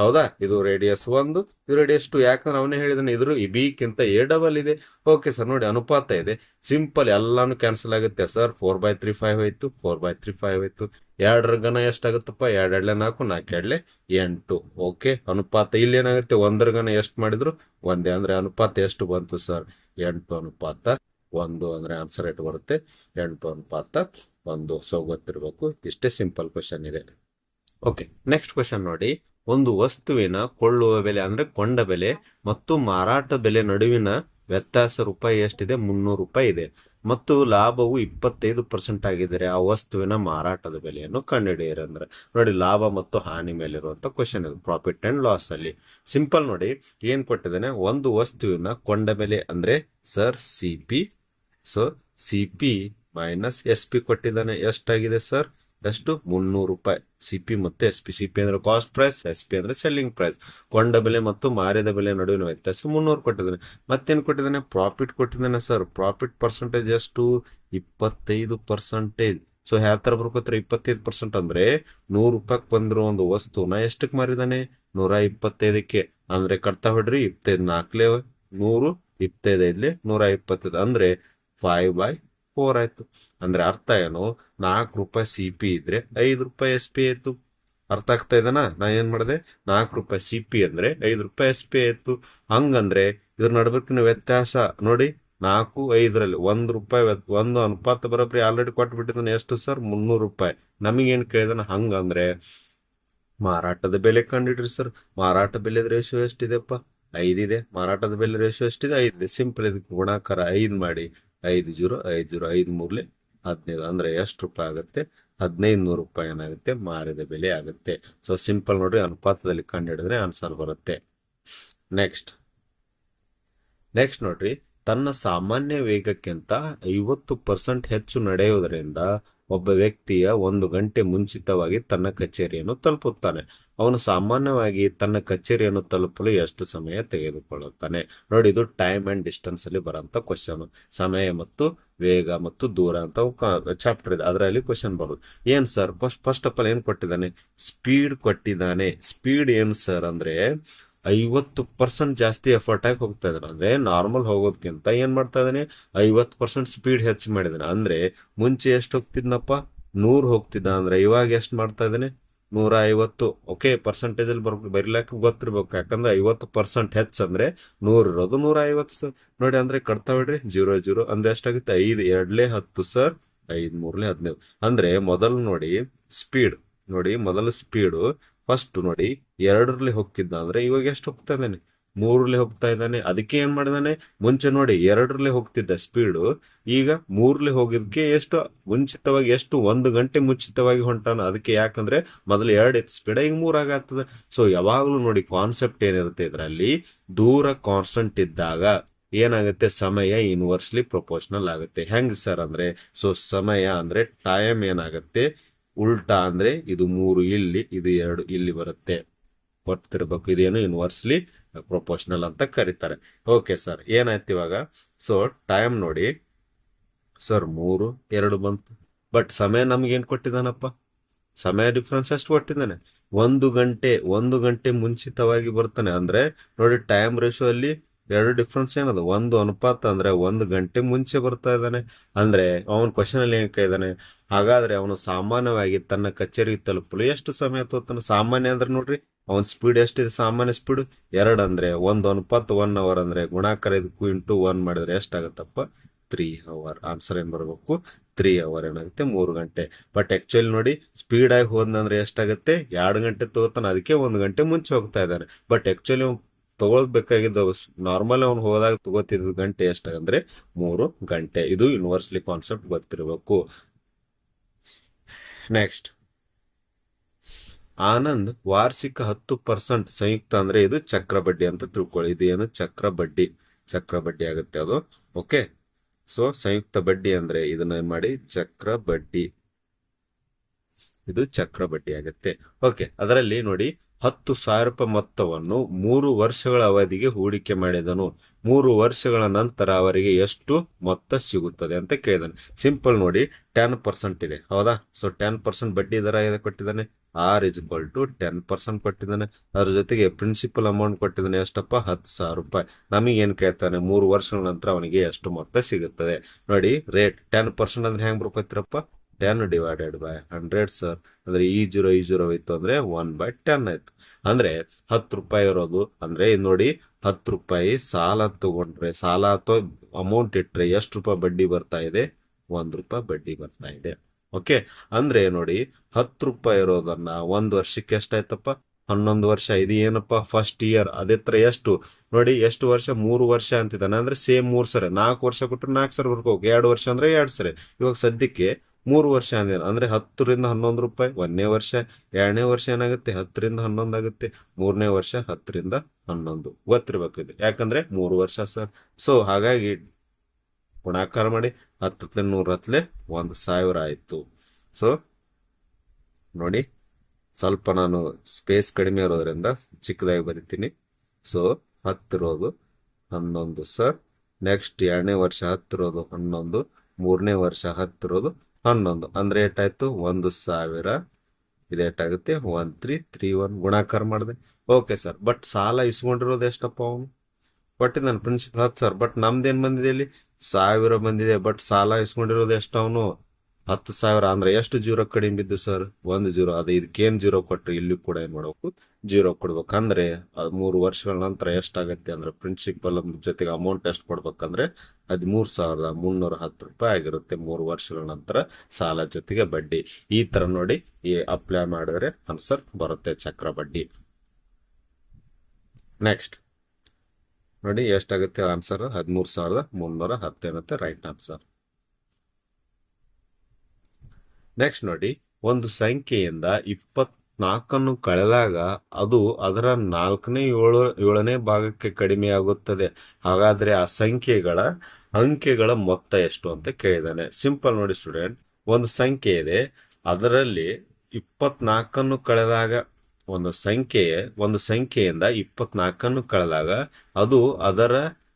ಹೌದಾ? ಇದು ರೇಡಿಯಸ್ ಒಂದು, ಇದು ರೇಡಿಯಸ್ ಟು ಯಾಕಂದ್ರೆ ಅವನೇ ಹೇಳಿದಾನೆ, ಇದ್ರು ಈ ಬಿಕ್ಕಿಂತ ಎ ಡಬಲ್ ಇದೆ. ಓಕೆ ಸರ್ ನೋಡಿ ಅನುಪಾತ ಇದೆ. ಸಿಂಪಲ್ ಎಲ್ಲಾನು ಕ್ಯಾನ್ಸಲ್ ಆಗುತ್ತೆ sir four by three five ಹೋಯ್ತು. ಫೋರ್ ಬೈ ತ್ರೀ ಫೈವ್ ಹೋಯ್ತು. ಎರಡರ ಗನ ಎಷ್ಟಾಗುತ್ತಪ್ಪ? ಎರಡು ಎರಡ್ಲೆ ನಾಲ್ಕು ನಾಲ್ಕು ಎರಡ್ಲೆ ಎಂಟು. ಓಕೆ ಅನುಪಾತ ಇಲ್ಲಿ ಏನಾಗುತ್ತೆ? ಒಂದರ ಗನ ಎಷ್ಟು ಮಾಡಿದ್ರು? ಒಂದೇ. ಅಂದ್ರೆ ಅನುಪಾತ ಎಷ್ಟು ಬಂತು ಸರ್ ಎಂಟು ಅನುಪಾತ. ಒಂದು ಅಂದ್ರೆ ಆನ್ಸರ್ ಏಟ್ ಬರುತ್ತೆ? ಎಂಟು ಅನುಪಾತ ಒಂದು. ಸೊ ಗೊತ್ತಿರಬೇಕು. ಇಷ್ಟೇ ಸಿಂಪಲ್ ಕ್ವಶನ್ ಇದೆ. ಓಕೆ ನೆಕ್ಸ್ಟ್ ಕ್ವಶನ್ ನೋಡಿ. ಒಂದು ವಸ್ತುವಿನ ಕೊಳ್ಳುವ ಬೆಲೆ ಅಂದ್ರೆ ಕೊಂಡ ಬೆಲೆ ಮತ್ತು ಮಾರಾಟ ಬೆಲೆ ನಡುವಿನ ವ್ಯತ್ಯಾಸ ರೂಪಾಯಿ ಎಷ್ಟಿದೆ? ಮುನ್ನೂರು ರೂಪಾಯಿ ಇದೆ. ಮತ್ತು ಲಾಭವು ಇಪ್ಪತ್ತೈದು ಪರ್ಸೆಂಟ್ ಆಗಿದ್ದರೆ ಆ ವಸ್ತುವಿನ ಮಾರಾಟದ ಬೆಲೆಯನ್ನು ಕಂಡುಹಿಡಿಯಿರಿ ಅಂದ್ರೆ. ನೋಡಿ, ಲಾಭ ಮತ್ತು ಹಾನಿ ಮೇಲಿರುವಂತ ಕ್ವಶನ್ ಇದು. ಪ್ರಾಫಿಟ್ ಅಂಡ್ ಲಾಸ್ ಅಲ್ಲಿ. ಸಿಂಪಲ್ ನೋಡಿ, ಏನ್ ಕೊಟ್ಟಿದ್ದಾನೆ? ಒಂದು ವಸ್ತುವಿನ ಕೊಂಡ ಬೆಲೆ ಅಂದ್ರೆ sir C P so C P minus S P ಕೊಟ್ಟಿದ್ದಾನೆ. ಎಷ್ಟಾಗಿದೆ ಸರ್ ಎಷ್ಟು ಮುನ್ನೂರು ರೂಪಾಯಿ ಸಿಪಿ ಮತ್ತು ಎಸ್ ಪಿ ಸಿ ಪಿ ಅಂದ್ರೆ ಕಾಸ್ಟ್ ಪ್ರೈಸ್ ಎಸ್ ಪಿ ಅಂದ್ರೆ ಸೆಲ್ಲಿಂಗ್ ಪ್ರೈಸ್ ಕೊಂಡ ಬೆಲೆ ಮತ್ತು ಮಾರಿದ ಬೆಲೆ ನಡುವಿನ ವ್ಯತ್ಯಾಸ ಮುನ್ನೂರು ಕೊಟ್ಟಿದ್ದಾನೆ. ಮತ್ತೇನು ಕೊಟ್ಟಿದ್ದಾನೆ? ಪ್ರಾಫಿಟ್ ಕೊಟ್ಟಿದ್ದಾನೆ ಸರ್ ಪ್ರಾಫಿಟ್ ಪರ್ಸೆಂಟೇಜ್ ಎಷ್ಟು? ಇಪ್ಪತ್ತೈದು ಪರ್ಸೆಂಟೇಜ್ ಸೊ ಯಾವ ತರ ಬರ್ಕೋತಾರೆ? ಇಪ್ಪತ್ತೈದು ಪರ್ಸೆಂಟ್ ಅಂದ್ರೆ ನೂರು ರೂಪಾಯಿಗೆ ಬಂದಿರೋ ಒಂದು ವಸ್ತುನ ಎಷ್ಟಕ್ಕೆ ಮಾರಿದಾನೆ ನೂರ ಇಪ್ಪತ್ತೈದಕ್ಕೆ. ಅಂದ್ರೆ ಕಟ್ತಾ ಹೊಡ್ರಿ, ಇಪ್ಪತ್ತೈದು ನಾಲ್ಕಲೇ ನೂರು ಇಪ್ಪತ್ತೈದು ಐದ್ಲೆ ನೂರ ಇಪ್ಪತ್ತೈದು. ಅಂದ್ರೆ ಫೈವ್ ಬೈ ಫೋರ್ ಆಯ್ತು. ಅಂದ್ರೆ ಅರ್ಥ ಏನು? ನಾಲ್ಕು ರೂಪಾಯಿ ಸಿ ಪಿ ಇದ್ರೆ ಐದು ರೂಪಾಯಿ ಎಸ್ ಪಿ ಆಯ್ತು. ಅರ್ಥ ಆಗ್ತಾ ಇದನಾ? ನಾ ಏನ್ ಮಾಡಿದೆ? ನಾಲ್ಕು ರೂಪಾಯಿ ಸಿ ಪಿ ಅಂದ್ರೆ ಐದು ರೂಪಾಯಿ ಎಸ್ ಪಿ ಆಯ್ತು. ಹಂಗಂದ್ರೆ ಇದ್ರ ನಡ್ಬೇಕಿನ ವ್ಯತ್ಯಾಸ ನೋಡಿ, ನಾಲ್ಕು ಐದರಲ್ಲಿ ಒಂದು ರೂಪಾಯಿ ಒಂದು ಅನುಪಾತ ಬರೋಬ್ರಿ ಆಲ್ರೆಡಿ ಕೊಟ್ಬಿಟ್ಟಿದ್ದಾನೆ ಎಷ್ಟು ಸರ್ ಮುನ್ನೂರು ರೂಪಾಯಿ. ನಮಗೇನು ಕೇಳಿದಾನ? ಹಂಗಂದ್ರೆ ಮಾರಾಟದ ಬೆಲೆ ಕಂಡಿಡ್ರಿ ಸರ್ ಮಾರಾಟ ಬೆಲೆದ ರೇಷೋ ಎಷ್ಟಿದೆಪ್ಪ? ಐದಿದೆ. ಮಾರಾಟದ ಬೆಲೆ ರೇಷೋ ಎಷ್ಟಿದೆ? ಐದಿದೆ. ಸಿಂಪಲ್ ಇದಕ್ಕೆ ಗುಣಾಕಾರ ಐದು ಮಾಡಿ. ಐದು ಜೀರೋ ಐದು ಜೀರೋ, ಐದು ಮೂರ್ಲೆ ಹದಿನೈದು. ಅಂದ್ರೆ ಎಷ್ಟು ರೂಪಾಯಿ ಆಗುತ್ತೆ? ಹದಿನೈದು ನೂರು ರೂಪಾಯಿ ಏನಾಗುತ್ತೆ? ಮಾರಿದ ಬೆಲೆ ಆಗುತ್ತೆ. ಸೊ ಸಿಂಪಲ್ ನೋಡ್ರಿ, ಅನುಪಾತದಲ್ಲಿ ಕಂಡುಹಿಡಿದ್ರೆ ಆನ್ಸರ್ ಬರುತ್ತೆ. ನೆಕ್ಸ್ಟ್ ನೆಕ್ಸ್ಟ್ ನೋಡ್ರಿ, ತನ್ನ ಸಾಮಾನ್ಯ ವೇಗಕ್ಕಿಂತ ಐವತ್ತು ಪರ್ಸೆಂಟ್ ಹೆಚ್ಚು ನಡೆಯುವುದರಿಂದ ಒಬ್ಬ ವ್ಯಕ್ತಿಯ ಒಂದು ಗಂಟೆ ಮುಂಚಿತವಾಗಿ ತನ್ನ ಕಚೇರಿಯನ್ನು ತಲುಪುತ್ತಾನೆ. ಅವನು ಸಾಮಾನ್ಯವಾಗಿ ತನ್ನ ಕಚೇರಿಯನ್ನು ತಲುಪಲು ಎಷ್ಟು ಸಮಯ ತೆಗೆದುಕೊಳ್ಳುತ್ತಾನೆ? ನೋಡಿ, ಇದು ಟೈಮ್ ಅಂಡ್ ಡಿಸ್ಟೆನ್ಸ್ ಅಲ್ಲಿ ಬರುವಂತ ಕ್ವಶನ್ ಸಮಯ ಮತ್ತು ವೇಗ ಮತ್ತು ದೂರ ಅಂತ ಚಾಪ್ಟರ್ ಇದೆ. ಅದರಲ್ಲಿ ಕ್ವಶನ್ ಬರೋದು. ಏನ್ sir first first of all ಏನ್ ಕೊಟ್ಟಿದ್ದಾನೆ? ಸ್ಪೀಡ್ ಕೊಟ್ಟಿದ್ದಾನೆ. ಸ್ಪೀಡ್ ಏನ್ ಸರ್ ಅಂದ್ರೆ ಐವತ್ತು ಪರ್ಸೆಂಟ್ ಜಾಸ್ತಿ ಎಫರ್ಟ್ ಆಗಿ ಹೋಗ್ತಾ ಇದ್ದಾನೆ ಅಂದ್ರೆ ನಾರ್ಮಲ್ ಹೋಗೋದ್ಕಿಂತ ಏನ್ ಮಾಡ್ತಾ ಇದ್ದಾನೆ ಐವತ್ತು ಪರ್ಸೆಂಟ್ ಸ್ಪೀಡ್ ಹೆಚ್ಚು ಮಾಡಿದಾನೆ. ಅಂದ್ರೆ ಮುಂಚೆ ಎಷ್ಟು ಹೋಗ್ತಿದ್ನಪ್ಪ? ನೂರ್ ಹೋಗ್ತಿದ್ದ. ಅಂದ್ರೆ ಇವಾಗ ಎಷ್ಟು ಮಾಡ್ತಾ ಇದ್ದಾನೆ ನೂರ ಐವತ್ತು ಓಕೆ ಪರ್ಸೆಂಟೇಜ್ ಅಲ್ಲಿ ಬರ್ ಬರಿಲಾಕ ಗೊತ್ತಿರ್ಬೇಕು. ಯಾಕಂದ್ರೆ ಐವತ್ತು ಪರ್ಸೆಂಟ್ ಹೆಚ್ಚು ಅಂದ್ರೆ ನೂರ್ ಇರೋದು ನೂರ ಐವತ್ತು ಸರ್ ನೋಡಿ, ಅಂದ್ರೆ ಕಟ್ತಾ ಬಿಡ್ರಿ. Zero zero. ಅಂದ್ರೆ ಎಷ್ಟಾಗುತ್ತೆ? ಐದು, ಎರಡ್ಲೇ ಹತ್ತು ಸರ್ ಐದ್, ಮೂರ್ಲೆ ಹದಿನೈದು. ಅಂದ್ರೆ ಮೊದಲು ನೋಡಿ ಸ್ಪೀಡ್ ನೋಡಿ, ಮೊದಲು ಸ್ಪೀಡು ಫಸ್ಟ್ ನೋಡಿ, ಎರಡರಲ್ಲಿ ಹೋಗ್ತಿದ್ದ ಅಂದ್ರೆ ಇವಾಗ ಎಷ್ಟು ಹೋಗ್ತಾ ಇದ್ದಾನೆ? ಮೂರಲ್ಲಿ ಹೋಗ್ತಾ ಇದ್ದಾನೆ. ಅದಕ್ಕೆ ಏನ್ ಮಾಡಿದಾನೆ? ಮುಂಚೆ ನೋಡಿ, ಎರಡರಲ್ಲಿ ಹೋಗ್ತಿದ್ದ ಸ್ಪೀಡು ಈಗ ಮೂರಲ್ಲಿ ಹೋಗಿದ್ಕೆ ಎಷ್ಟು ಮುಂಚಿತವಾಗಿ ಎಷ್ಟು ಒಂದು ಗಂಟೆ ಮುಂಚಿತವಾಗಿ ಹೊಂಟಾನ, ಅದಕ್ಕೆ ಯಾಕಂದ್ರೆ ಮೊದಲು ಎರಡು ಇತ್ತು ಸ್ಪೀಡ್ ಈಗ ಮೂರ್ ಆಗತ್ತದ ಸೊ ಯಾವಾಗ್ಲೂ ನೋಡಿ ಕಾನ್ಸೆಪ್ಟ್ ಏನಿರುತ್ತೆ ಇದರಲ್ಲಿ? ದೂರ ಕಾನ್ಸ್ಟಂಟ್ ಇದ್ದಾಗ ಏನಾಗುತ್ತೆ? ಸಮಯ ಇನ್ವರ್ಸ್ಲಿ ಪ್ರೊಪೋರ್ಷನಲ್ ಆಗುತ್ತೆ. ಹೆಂಗ್ ಸರ್ ಅಂದ್ರೆ? ಸೊ ಸಮಯ ಅಂದ್ರೆ ಟೈಮ್ ಏನಾಗುತ್ತೆ? ಉಲ್ಟಾ ಅಂದ್ರೆ ಇದು ಮೂರು ಇಲ್ಲಿ, ಇದು ಎರಡು ಇಲ್ಲಿ ಬರುತ್ತೆ. ಬರ್ತಿರ್ಬೇಕು ಇದೇನು ಇನ್ವರ್ಸ್ಲಿ ಪ್ರೊಪೋರ್ಷನಲ್ ಅಂತ ಕರೀತಾರೆ. ಓಕೆ ಸರ್ ಏನಾಯ್ತು ಇವಾಗ? ಸೊ ಟೈಮ್ ನೋಡಿ. ಸರ್ ಮೂರು, ಎರಡು ಬಂತು. ಬಟ್ ಸಮಯ ನಮ್ಗೆ ಏನ್ ಕೊಟ್ಟಿದ್ದಾನಪ್ಪ? ಸಮಯ ಡಿಫ್ರೆನ್ಸ್ ಎಷ್ಟು ಕೊಟ್ಟಿದ್ದಾನೆ. ಒಂದು ಗಂಟೆ ಒಂದು ಗಂಟೆ ಮುಂಚಿತವಾಗಿ ಬರ್ತಾನೆ. ಅಂದ್ರೆ, ನೋಡಿ ಟೈಮ್ ರೇಷೋ ಅಲ್ಲಿ ಎರಡು ಡಿಫ್ರೆನ್ಸ್ ಏನದು? ಒಂದು ಅನುಪಾತ ಅಂದ್ರೆ ಒಂದು ಗಂಟೆ ಮುಂಚೆ ಬರ್ತಾ ಇದ್ದಾನೆ. ಅಂದ್ರೆ, ಅವನ ಕ್ವಶನ್ ಅಲ್ಲಿ ಏನ್ ಹಾಗಾದ್ರೆ ಅವನು ಸಾಮಾನ್ಯವಾಗಿ ತನ್ನ ಕಚೇರಿಗೆ ತಲುಪಲು ಎಷ್ಟು ಸಮಯ ತೋತನು ಸಾಮಾನ್ಯ ಅಂದ್ರೆ ನೋಡ್ರಿ, ಅವನ ಸ್ಪೀಡ್ ಎಷ್ಟಿದೆ ಸಾಮಾನ್ಯ ಸ್ಪೀಡ್ ಎರಡು ಅಂದ್ರೆ, ಒಂದು ಅನುಪಾತ ಒನ್ ಅವರ್ ಅಂದ್ರೆ ಗುಣಾಕಾರ ಇದಕ್ಕೂ ಇಂಟು ಒನ್ ಮಾಡಿದ್ರೆ ಎಷ್ಟಾಗತ್ತಪ್ಪ? ತ್ರೀ ಅವರ್ ಆನ್ಸರ್ ಏನ್ ಬರಬೇಕು? ತ್ರೀ ಅವರ್ ಏನಾಗುತ್ತೆ? ಮೂರು ಗಂಟೆ. ಬಟ್ ಆಕ್ಚುಲಿ ನೋಡಿ ಸ್ಪೀಡ್ ಆಗಿ ಹೋದ್ನಂದ್ರೆ ಎಷ್ಟಾಗುತ್ತೆ? ಎರಡು ಗಂಟೆ ತಗೋತಾನೆ, ಅದಕ್ಕೆ ಒಂದು ಗಂಟೆ ಮುಂಚೆ ಹೋಗ್ತಾ ಇದ್ದಾನೆ. ಬಟ್ ಆಕ್ಚುಲಿ ತಗೊಳ್ಬೇಕಾಗಿದ್ದ ನಾರ್ಮಲ್ ಅವ್ನು ಹೋದಾಗ ತಗೋತಿದ್ದ ಗಂಟೆ ಎಷ್ಟಾಗಂದ್ರೆ, ಮೂರು ಗಂಟೆ. ಇದು ಯೂನಿವರ್ಸಲಿ ಕಾನ್ಸೆಪ್ಟ್ ಗೊತ್ತಿರಬೇಕು. ನೆಕ್ಸ್ಟ್ ಆನಂದ್ ವಾರ್ಷಿಕ ಹತ್ತು ಪರ್ಸೆಂಟ್ ಸಂಯುಕ್ತ ಅಂದ್ರೆ ಇದು ಚಕ್ರ ಬಡ್ಡಿ ಅಂತ ತಿಳ್ಕೊಳ್ಳಿ. ಇದು ಏನು? ಚಕ್ರ ಬಡ್ಡಿ. ಚಕ್ರ ಬಡ್ಡಿ ಆಗುತ್ತೆ ಅದು. ಓಕೆ ಸೊ ಸಂಯುಕ್ತ ಬಡ್ಡಿ ಅಂದ್ರೆ ಇದನ್ನ ಮಾಡಿ ಚಕ್ರ ಬಡ್ಡಿ. ಇದು ಚಕ್ರ ಬಡ್ಡಿ ಆಗುತ್ತೆ. ಓಕೆ ಅದರಲ್ಲಿ ನೋಡಿ, ಹತ್ತು ಸಾವಿರ ರೂಪಾಯಿ ಮೊತ್ತವನ್ನು ಮೂರು ವರ್ಷಗಳ ಅವಧಿಗೆ ಹೂಡಿಕೆ ಮಾಡಿದನು. ಮೂರು ವರ್ಷಗಳ ನಂತರ ಅವರಿಗೆ ಎಷ್ಟು ಮೊತ್ತ ಸಿಗುತ್ತದೆ ಅಂತ ಕೇಳಿದಾನೆ. ಸಿಂಪಲ್ ನೋಡಿ ಟೆನ್ ಪರ್ಸೆಂಟ್ ಇದೆ. ಹೌದಾ? ಸೊ ಟೆನ್ ಪರ್ಸೆಂಟ್ ಬಡ್ಡಿ ದರ ಕೊಟ್ಟಿದ್ದಾನೆ? R is equal to ten percent ಕೊಟ್ಟಿದ್ದಾನೆ. ಅದ್ರ ಜೊತೆಗೆ ಪ್ರಿನ್ಸಿಪಲ್ ಅಮೌಂಟ್ ಕೊಟ್ಟಿದ್ದಾನೆ ಎಷ್ಟಪ್ಪ? ಹತ್ತು ಸಾವಿರ ರೂಪಾಯಿ. ನಮಗೆ ಏನ್ ಕೇಳ್ತಾನೆ? ಮೂರು ವರ್ಷಗಳ ನಂತರ ಅವನಿಗೆ ಎಷ್ಟು ಮೊತ್ತ ಸಿಗುತ್ತದೆ? ನೋಡಿ ರೇಟ್ ಟೆನ್ ಪರ್ಸೆಂಟ್ ಅಂದ್ರೆ ಹೆಂಗೆ ಬರ್ಕೋತಿರಪ್ಪ ten divided by hundred sir ಅಂದ್ರೆ ಈ ಜೀರೋ ಈ ಜೀರೋ ಇತ್ತು ಅಂದ್ರೆ ಒನ್ ಬೈ ಟೆನ್ ಆಯ್ತು. ಅಂದ್ರೆ ಹತ್ತು ರೂಪಾಯಿ ಇರೋದು ಅಂದ್ರೆ ನೋಡಿ, ಹತ್ತು ರೂಪಾಯಿ ಸಾಲ ತಗೊಂಡ್ರೆ, ಸಾಲ ಅಥವಾ ಅಮೌಂಟ್ ಇಟ್ರೆ ಎಷ್ಟು ರೂಪಾಯಿ ಬಡ್ಡಿ ಬರ್ತಾ ಇದೆ? ಒಂದ್ ರೂಪಾಯಿ ಬಡ್ಡಿ ಬರ್ತಾ ಇದೆ. ಓಕೆ ಅಂದ್ರೆ ನೋಡಿ, ಹತ್ತು ರೂಪಾಯಿ ಇರೋದನ್ನ ಒಂದ್ ವರ್ಷಕ್ಕೆ ಎಷ್ಟಾಯ್ತಪ್ಪ? ಹನ್ನೊಂದು ವರ್ಷ. ಇದು ಏನಪ್ಪ? ಫಸ್ಟ್ ಇಯರ್ ಅದೇ ತರ ಎಷ್ಟು? ನೋಡಿ, ಎಷ್ಟು ವರ್ಷ? ಮೂರು ವರ್ಷ ಅಂತಿದ್ದಾನೆ. ಅಂದ್ರೆ ಸೇಮ್ ಮೂರ್ ಸರಿ. ನಾಲ್ಕು ವರ್ಷ ಕೊಟ್ಟರೆ ನಾಲ್ಕು ಸರಿ ಬರ್ಕೋಬೇಕು ಎರಡು ವರ್ಷ ಅಂದ್ರೆ ಎರಡು ಸರಿ. ಇವಾಗ ಸದ್ಯಕ್ಕೆ ಮೂರು ವರ್ಷ ಅಂದೇನು ಅಂದ್ರೆ ಹತ್ತರಿಂದ ಹನ್ನೊಂದು ರೂಪಾಯಿ, ಒಂದನೇ ವರ್ಷ, ಎರಡನೇ ವರ್ಷ ಏನಾಗುತ್ತೆ? ಹತ್ತರಿಂದ ಹನ್ನೊಂದು ಆಗುತ್ತೆ. ಮೂರನೇ ವರ್ಷ ಹತ್ತರಿಂದ ಹನ್ನೊಂದು. ಗೊತ್ತಿರ್ಬೇಕು ಇದು ಯಾಕಂದ್ರೆ ಮೂರು ವರ್ಷ ಸರ್. ಸೊ ಹಾಗಾಗಿ ಗುಣಾಕಾರ ಮಾಡಿ ಹತ್ತತ್ಲೆ ನೂರ ಹತ್ಲೆ ಒಂದು ಸಾವಿರ ಆಯ್ತು. ಸೊ ನೋಡಿ, ಸ್ವಲ್ಪ ನಾನು ಸ್ಪೇಸ್ ಕಡಿಮೆ ಇರೋದ್ರಿಂದ ಚಿಕ್ಕದಾಗಿ ಬರಿತೀನಿ. ಸೊ ಹತ್ತಿರೋದು ಹನ್ನೊಂದು ಸರ್ ನೆಕ್ಸ್ಟ್ ಎರಡನೇ ವರ್ಷ ಹತ್ತಿರೋದು ಹನ್ನೊಂದು, ಮೂರನೇ ವರ್ಷ ಹತ್ತಿರೋದು ಹನ್ನೊಂದು. ಅಂದ್ರೆ ಏಟಾಯ್ತು ಒಂದು ಸಾವಿರ. ಇದೇಟಾಗುತ್ತೆ ಒನ್ ತ್ರೀ ತ್ರೀ, ಒನ್. ಗುಣಾಕಾರ ಮಾಡಿದೆ. ಓಕೆ ಸರ್ ಬಟ್ ಸಾಲ ಇಸ್ಕೊಂಡಿರೋದು ಎಷ್ಟಪ್ಪ ಅವನು? ಕೊಟ್ಟಿದ್ದಾನೆ ಪ್ರಿನ್ಸಿಪಲ್ ಹತ್ತು ಸರ್ ಬಟ್ ನಮ್ದೇನ್ ಬಂದಿದೆ ಇಲ್ಲಿ? ಸಾವಿರ ಬಂದಿದೆ. ಬಟ್ ಸಾಲ ಇಸ್ಕೊಂಡಿರೋದು ಎಷ್ಟು ಅವನು? ಹತ್ತು ಸಾವಿರ ಅಂದ್ರೆ ಎಷ್ಟು ಜೀರೋ ಕಡಿಮೆ ಬಿದ್ದು ಸರ್? ಒಂದು ಜೀರೋ. ಅದು ಇದಕ್ಕೇನು ಜೀರೋ ಕೊಟ್ಟರು ಇಲ್ಲಿ ಕೂಡ ಏನು ಮಾಡಬೇಕು? ಜೀರೋ ಕೊಡ್ಬೇಕು ಅಂದ್ರೆ ಅದ್ ಮೂರು ವರ್ಷಗಳ ನಂತರ ಎಷ್ಟಾಗತ್ತೆ ಅಂದ್ರೆ ಪ್ರಿನ್ಸಿಪಲ್ ಜೊತೆಗೆ ಅಮೌಂಟ್ ಎಷ್ಟು ಕೊಡ್ಬೇಕಂದ್ರೆ ಹದಿಮೂರು ಸಾವಿರದ ಮುನ್ನೂರ ಹತ್ತು ರೂಪಾಯಿ ಆಗಿರುತ್ತೆ ಮೂರು ವರ್ಷಗಳ ನಂತರ ಸಾಲ ಜೊತೆಗೆ ಬಡ್ಡಿ. ಈ ತರ ನೋಡಿ ಈ ಅಪ್ಲೈ ಮಾಡಿದ್ರೆ ಆನ್ಸರ್ ಬರುತ್ತೆ ಚಕ್ರ ಬಡ್ಡಿ. ನೆಕ್ಸ್ಟ್ ನೋಡಿ ಎಷ್ಟಾಗುತ್ತೆ ಆನ್ಸರ್ ಹದಿಮೂರು ಸಾವಿರದ ಮುನ್ನೂರ ಹತ್ತು ಏನತ್ತೆ ರೈಟ್ ಆನ್ಸರ್ ನೆಕ್ಸ್ಟ್ ನೋಡಿ, ಒಂದು ಸಂಖ್ಯೆಯಿಂದ ಇಪ್ಪತ್ನಾಲ್ಕನ್ನು ಕಳೆದಾಗ ಅದು ಅದರ ನಾಲ್ಕನೇ ಏಳು, ಏಳನೇ ಭಾಗಕ್ಕೆ ಕಡಿಮೆಯಾಗುತ್ತದೆ ಹಾಗಾದ್ರೆ ಆ ಸಂಖ್ಯೆಗಳ ಅಂಕೆಗಳ ಮೊತ್ತ ಎಷ್ಟು ಅಂತ ಕೇಳಿದಾನೆ ಸಿಂಪಲ್ ನೋಡಿ ಸ್ಟೂಡೆಂಟ್ ಒಂದು ಸಂಖ್ಯೆ ಇದೆ. ಅದರಲ್ಲಿ ಇಪ್ಪತ್ನಾಲ್ಕನ್ನು ಕಳೆದಾಗ ಒಂದು ಸಂಖ್ಯೆ, ಒಂದು ಸಂಖ್ಯೆಯಿಂದ ಇಪ್ಪತ್ನಾಲ್ಕನ್ನು ಕಳೆದಾಗ ಅದು ಅದರ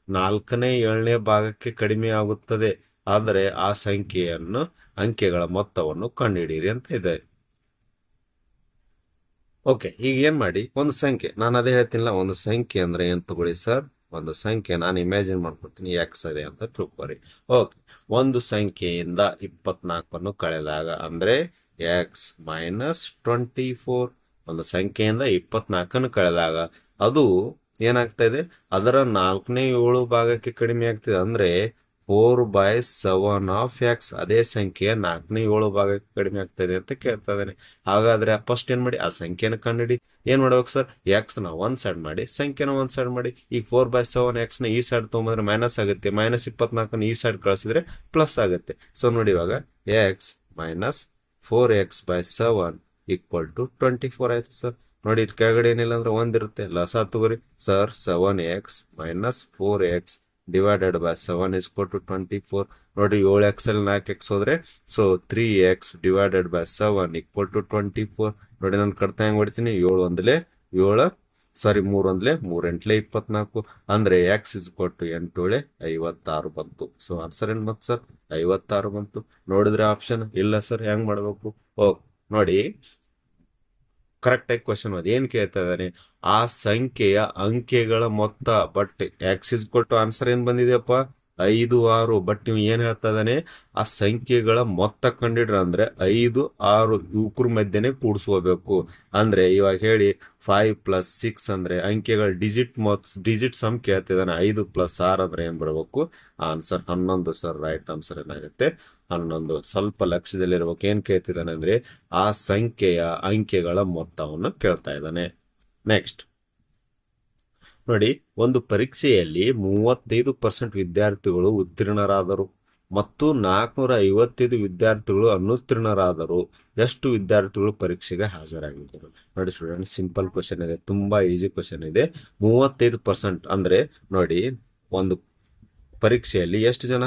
ನಾಲ್ಕನೇ, ಏಳನೇ ಭಾಗಕ್ಕೆ ಕಡಿಮೆ ಆಗುತ್ತದೆ. ಆದರೆ ಆ ಸಂಖ್ಯೆಯನ್ನು ಅಂಕೆಗಳ ಮೊತ್ತವನ್ನು ಕಂಡುಹಿಡಿಯಿರಿ ಅಂತ ಇದೆ. ಓಕೆ ಈಗ ಏನು ಮಾಡಿ? ಒಂದು ಸಂಖ್ಯೆ. ನಾನು ಅದೇ ಹೇಳ್ತೀನಿಲ್ಲ, ಒಂದು ಸಂಖ್ಯೆ ಅಂದ್ರೆ ಏನು ತಗೊಳ್ಳಿ ಸರ್ ಒಂದು ಸಂಖ್ಯೆ. ನಾನು ಇಮ್ಯಾಜಿನ್ ಮಾಡ್ಕೊಡ್ತೀನಿ ಎಕ್ಸ್ ಇದೆ ಅಂತ ತಿಳ್ಕೊರಿ. ಓಕೆ ಒಂದು ಸಂಖ್ಯೆಯಿಂದ ಇಪ್ಪತ್ನಾಲ್ಕನ್ನು ಕಳೆದಾಗ ಅಂದ್ರೆ ಎಕ್ಸ್ ಮೈನಸ್ ಟ್ವೆಂಟಿ ಫೋರ್ ಒಂದು ಸಂಖ್ಯೆಯಿಂದ ಇಪ್ಪತ್ನಾಲ್ಕನ್ನು ಕಳೆದಾಗ ಅದು ಏನಾಗ್ತಾ ಇದೆ? ಅದರ ನಾಲ್ಕನೇ ಏಳು ಭಾಗಕ್ಕೆ ಕಡಿಮೆ ಆಗ್ತಿದೆ. ಅಂದ್ರೆ four by seven of X ಅದೇ ಸಂಖ್ಯೆ ನಾಲ್ಕನೇ ಏಳು ಭಾಗಕ್ಕೆ ಕಡಿಮೆ ಆಗ್ತದೆ ಅಂತ ಕೇಳ್ತಾ ಇದ್ದಾನೆ. ಹಾಗಾದ್ರೆ ಫಸ್ಟ್ ಏನ್ ಮಾಡಿ? ಆ ಸಂಖ್ಯೆನ ಕಂಡುಹಿಡಿ. ಏನ್ ಮಾಡ್ಬೇಕು ಸರ್ ಎಕ್ಸ್ನ ಒಂದ್ ಸೈಡ್ ಮಾಡಿ, ಸಂಖ್ಯೆನ ಒಂದ್ ಸೈಡ್ ಮಾಡಿ. ಈಗ ಫೋರ್ ಬೈ ಸೆವೆನ್ ಎಕ್ಸ್ನ ಈ ಸೈಡ್ ತೊಗೊಂಬಂದ್ರೆ ಮೈನಸ್ ಆಗುತ್ತೆ. ಮೈನಸ್ ಇಪ್ಪತ್ನಾಲ್ಕನ ಈ ಸೈಡ್ ಕಳಿಸಿದ್ರೆ ಪ್ಲಸ್ ಆಗುತ್ತೆ. ಸೊ ನೋಡಿ ಇವಾಗ X minus four X by seven equal to twenty four ಆಯ್ತು ಸರ್ ನೋಡಿ ಕೆಳಗಡೆ ಏನಿಲ್ಲ ಅಂದ್ರೆ ಒಂದಿರುತ್ತೆ. ಲಸ ತಗೋರಿ. Sir seven X minus four X divided by seven is to twenty four ನೋಡಿ ಏಳು ಎಕ್ಸ್ ಅಲ್ಲಿ ನಾಲ್ಕು ಎಕ್ಸ್ ಹೋದ್ರೆ so three X divided by seven equal to twenty four ನೋಡಿ ನಾನು ಕಡ್ತಾ ಹೆಂಗೆ ಹೊಡಿತೀನಿ? ಏಳು ಒಂದಲೇ ಏಳು ಸಾರಿ ಮೂರ್ ಒಂದ್ಲೆ ಮೂರ್ ಎಂಟ್ಲೆ ಇಪ್ಪತ್ನಾಲ್ಕು. ಅಂದರೆ ಎಕ್ಸ್ ಇಸ್ ಕೊಟ್ಟು ಎಂಟೇಳೆ ಐವತ್ತಾರು ಬಂತು. ಸೊ ಆನ್ಸರ್ ಏನ್ ಬಂತು ಸರ್ ಐವತ್ತಾರು ಬಂತು. ನೋಡಿದ್ರೆ ಆಪ್ಷನ್ ಇಲ್ಲ ಸರ್ ಹೆಂಗೆ ಮಾಡಬೇಕು? ಓಕೆ ನೋಡಿ ಕರೆಕ್ಟ್ ಆಗಿ ಕ್ವಶನ್ ಅದು ಏನ್ ಕೇಳ್ತಾ ಇದ್ದಾನೆ ಆ ಸಂಖ್ಯೆಯ ಅಂಕೆಗಳ ಮೊತ್ತ ಬಟ್ ಆಕ್ಸಿಸ್ ಕೊಟ್ಟು ಆನ್ಸರ್ ಏನು ಬಂದಿದೆಯಪ್ಪ? ಐದು, ಆರು. ಬಟ್ ನೀವು ಏನು ಹೇಳ್ತಾ ಇದ್ದಾನೆ ಆ ಸಂಖ್ಯೆಗಳ ಮೊತ್ತ ಕಂಡಿಡ್ರ ಅಂದ್ರೆ ಐದು, ಆರು ಇವ್ರ ಮಧ್ಯೆನೆ ಕೂಡಿಸ್ಕೋಬೇಕು. ಅಂದ್ರೆ ಇವಾಗ ಹೇಳಿ ಫೈವ್ ಪ್ಲಸ್ ಸಿಕ್ಸ್ ಅಂದ್ರೆ ಅಂಕೆಗಳ ಡಿಜಿಟ್ ಮೊತ್ ಡಿಜಿಟ್ ಸಮ್ ಕೇಳ್ತಿದ್ದಾನೆ ಐದು ಪ್ಲಸ್ ಆರ್ ಅಂದ್ರೆ ಏನ್ ಬರಬೇಕು? ಆನ್ಸರ್ ಹನ್ನೊಂದು ಸರ್ ರೈಟ್ ಆನ್ಸರ್ ಏನಾಗುತ್ತೆ? ಹನ್ನೊಂದು. ಸ್ವಲ್ಪ ಲಕ್ಷ್ಯದಲ್ಲಿರ್ಬೇಕು ಏನ್ ಕೇಳ್ತಿದ್ದಾನೆ ಅಂದ್ರೆ ಆ ಸಂಖ್ಯೆಯ ಅಂಕೆಗಳ ಮೊತ್ತವನ್ನು ಕೇಳ್ತಾ ಇದ್ದಾನೆ. ನೆಕ್ಸ್ಟ್ ನೋಡಿ, ಒಂದು ಪರೀಕ್ಷೆಯಲ್ಲಿ ಮೂವತ್ತೈದು ಪರ್ಸೆಂಟ್ ವಿದ್ಯಾರ್ಥಿಗಳು ಉತ್ತೀರ್ಣರಾದರು ಮತ್ತು ನಾಲ್ಕುನೂರ ಐವತ್ತೈದು ವಿದ್ಯಾರ್ಥಿಗಳು ಅನುತ್ತೀರ್ಣರಾದರು. ಎಷ್ಟು ವಿದ್ಯಾರ್ಥಿಗಳು ಪರೀಕ್ಷೆಗೆ ಹಾಜರಾಗಿದ್ದರು? ನೋಡಿ ಸ್ಟೂಡೆಂಟ್ ಸಿಂಪಲ್ ಕ್ವಶನ್ ಇದೆ. ತುಂಬಾ ಈಸಿ ಕ್ವಶನ್ ಇದೆ. ಮೂವತ್ತೈದು ಪರ್ಸೆಂಟ್ ಅಂದ್ರೆ ನೋಡಿ, ಒಂದು ಪರೀಕ್ಷೆಯಲ್ಲಿ ಎಷ್ಟು ಜನ?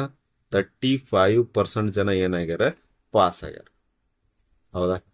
ತರ್ಟಿ ಫೈವ್ ಪರ್ಸೆಂಟ್ ಜನ ಏನಾಗ್ಯಾರ ಪಾಸ್ ಆಗ್ಯಾರ. ಹೌದಾ?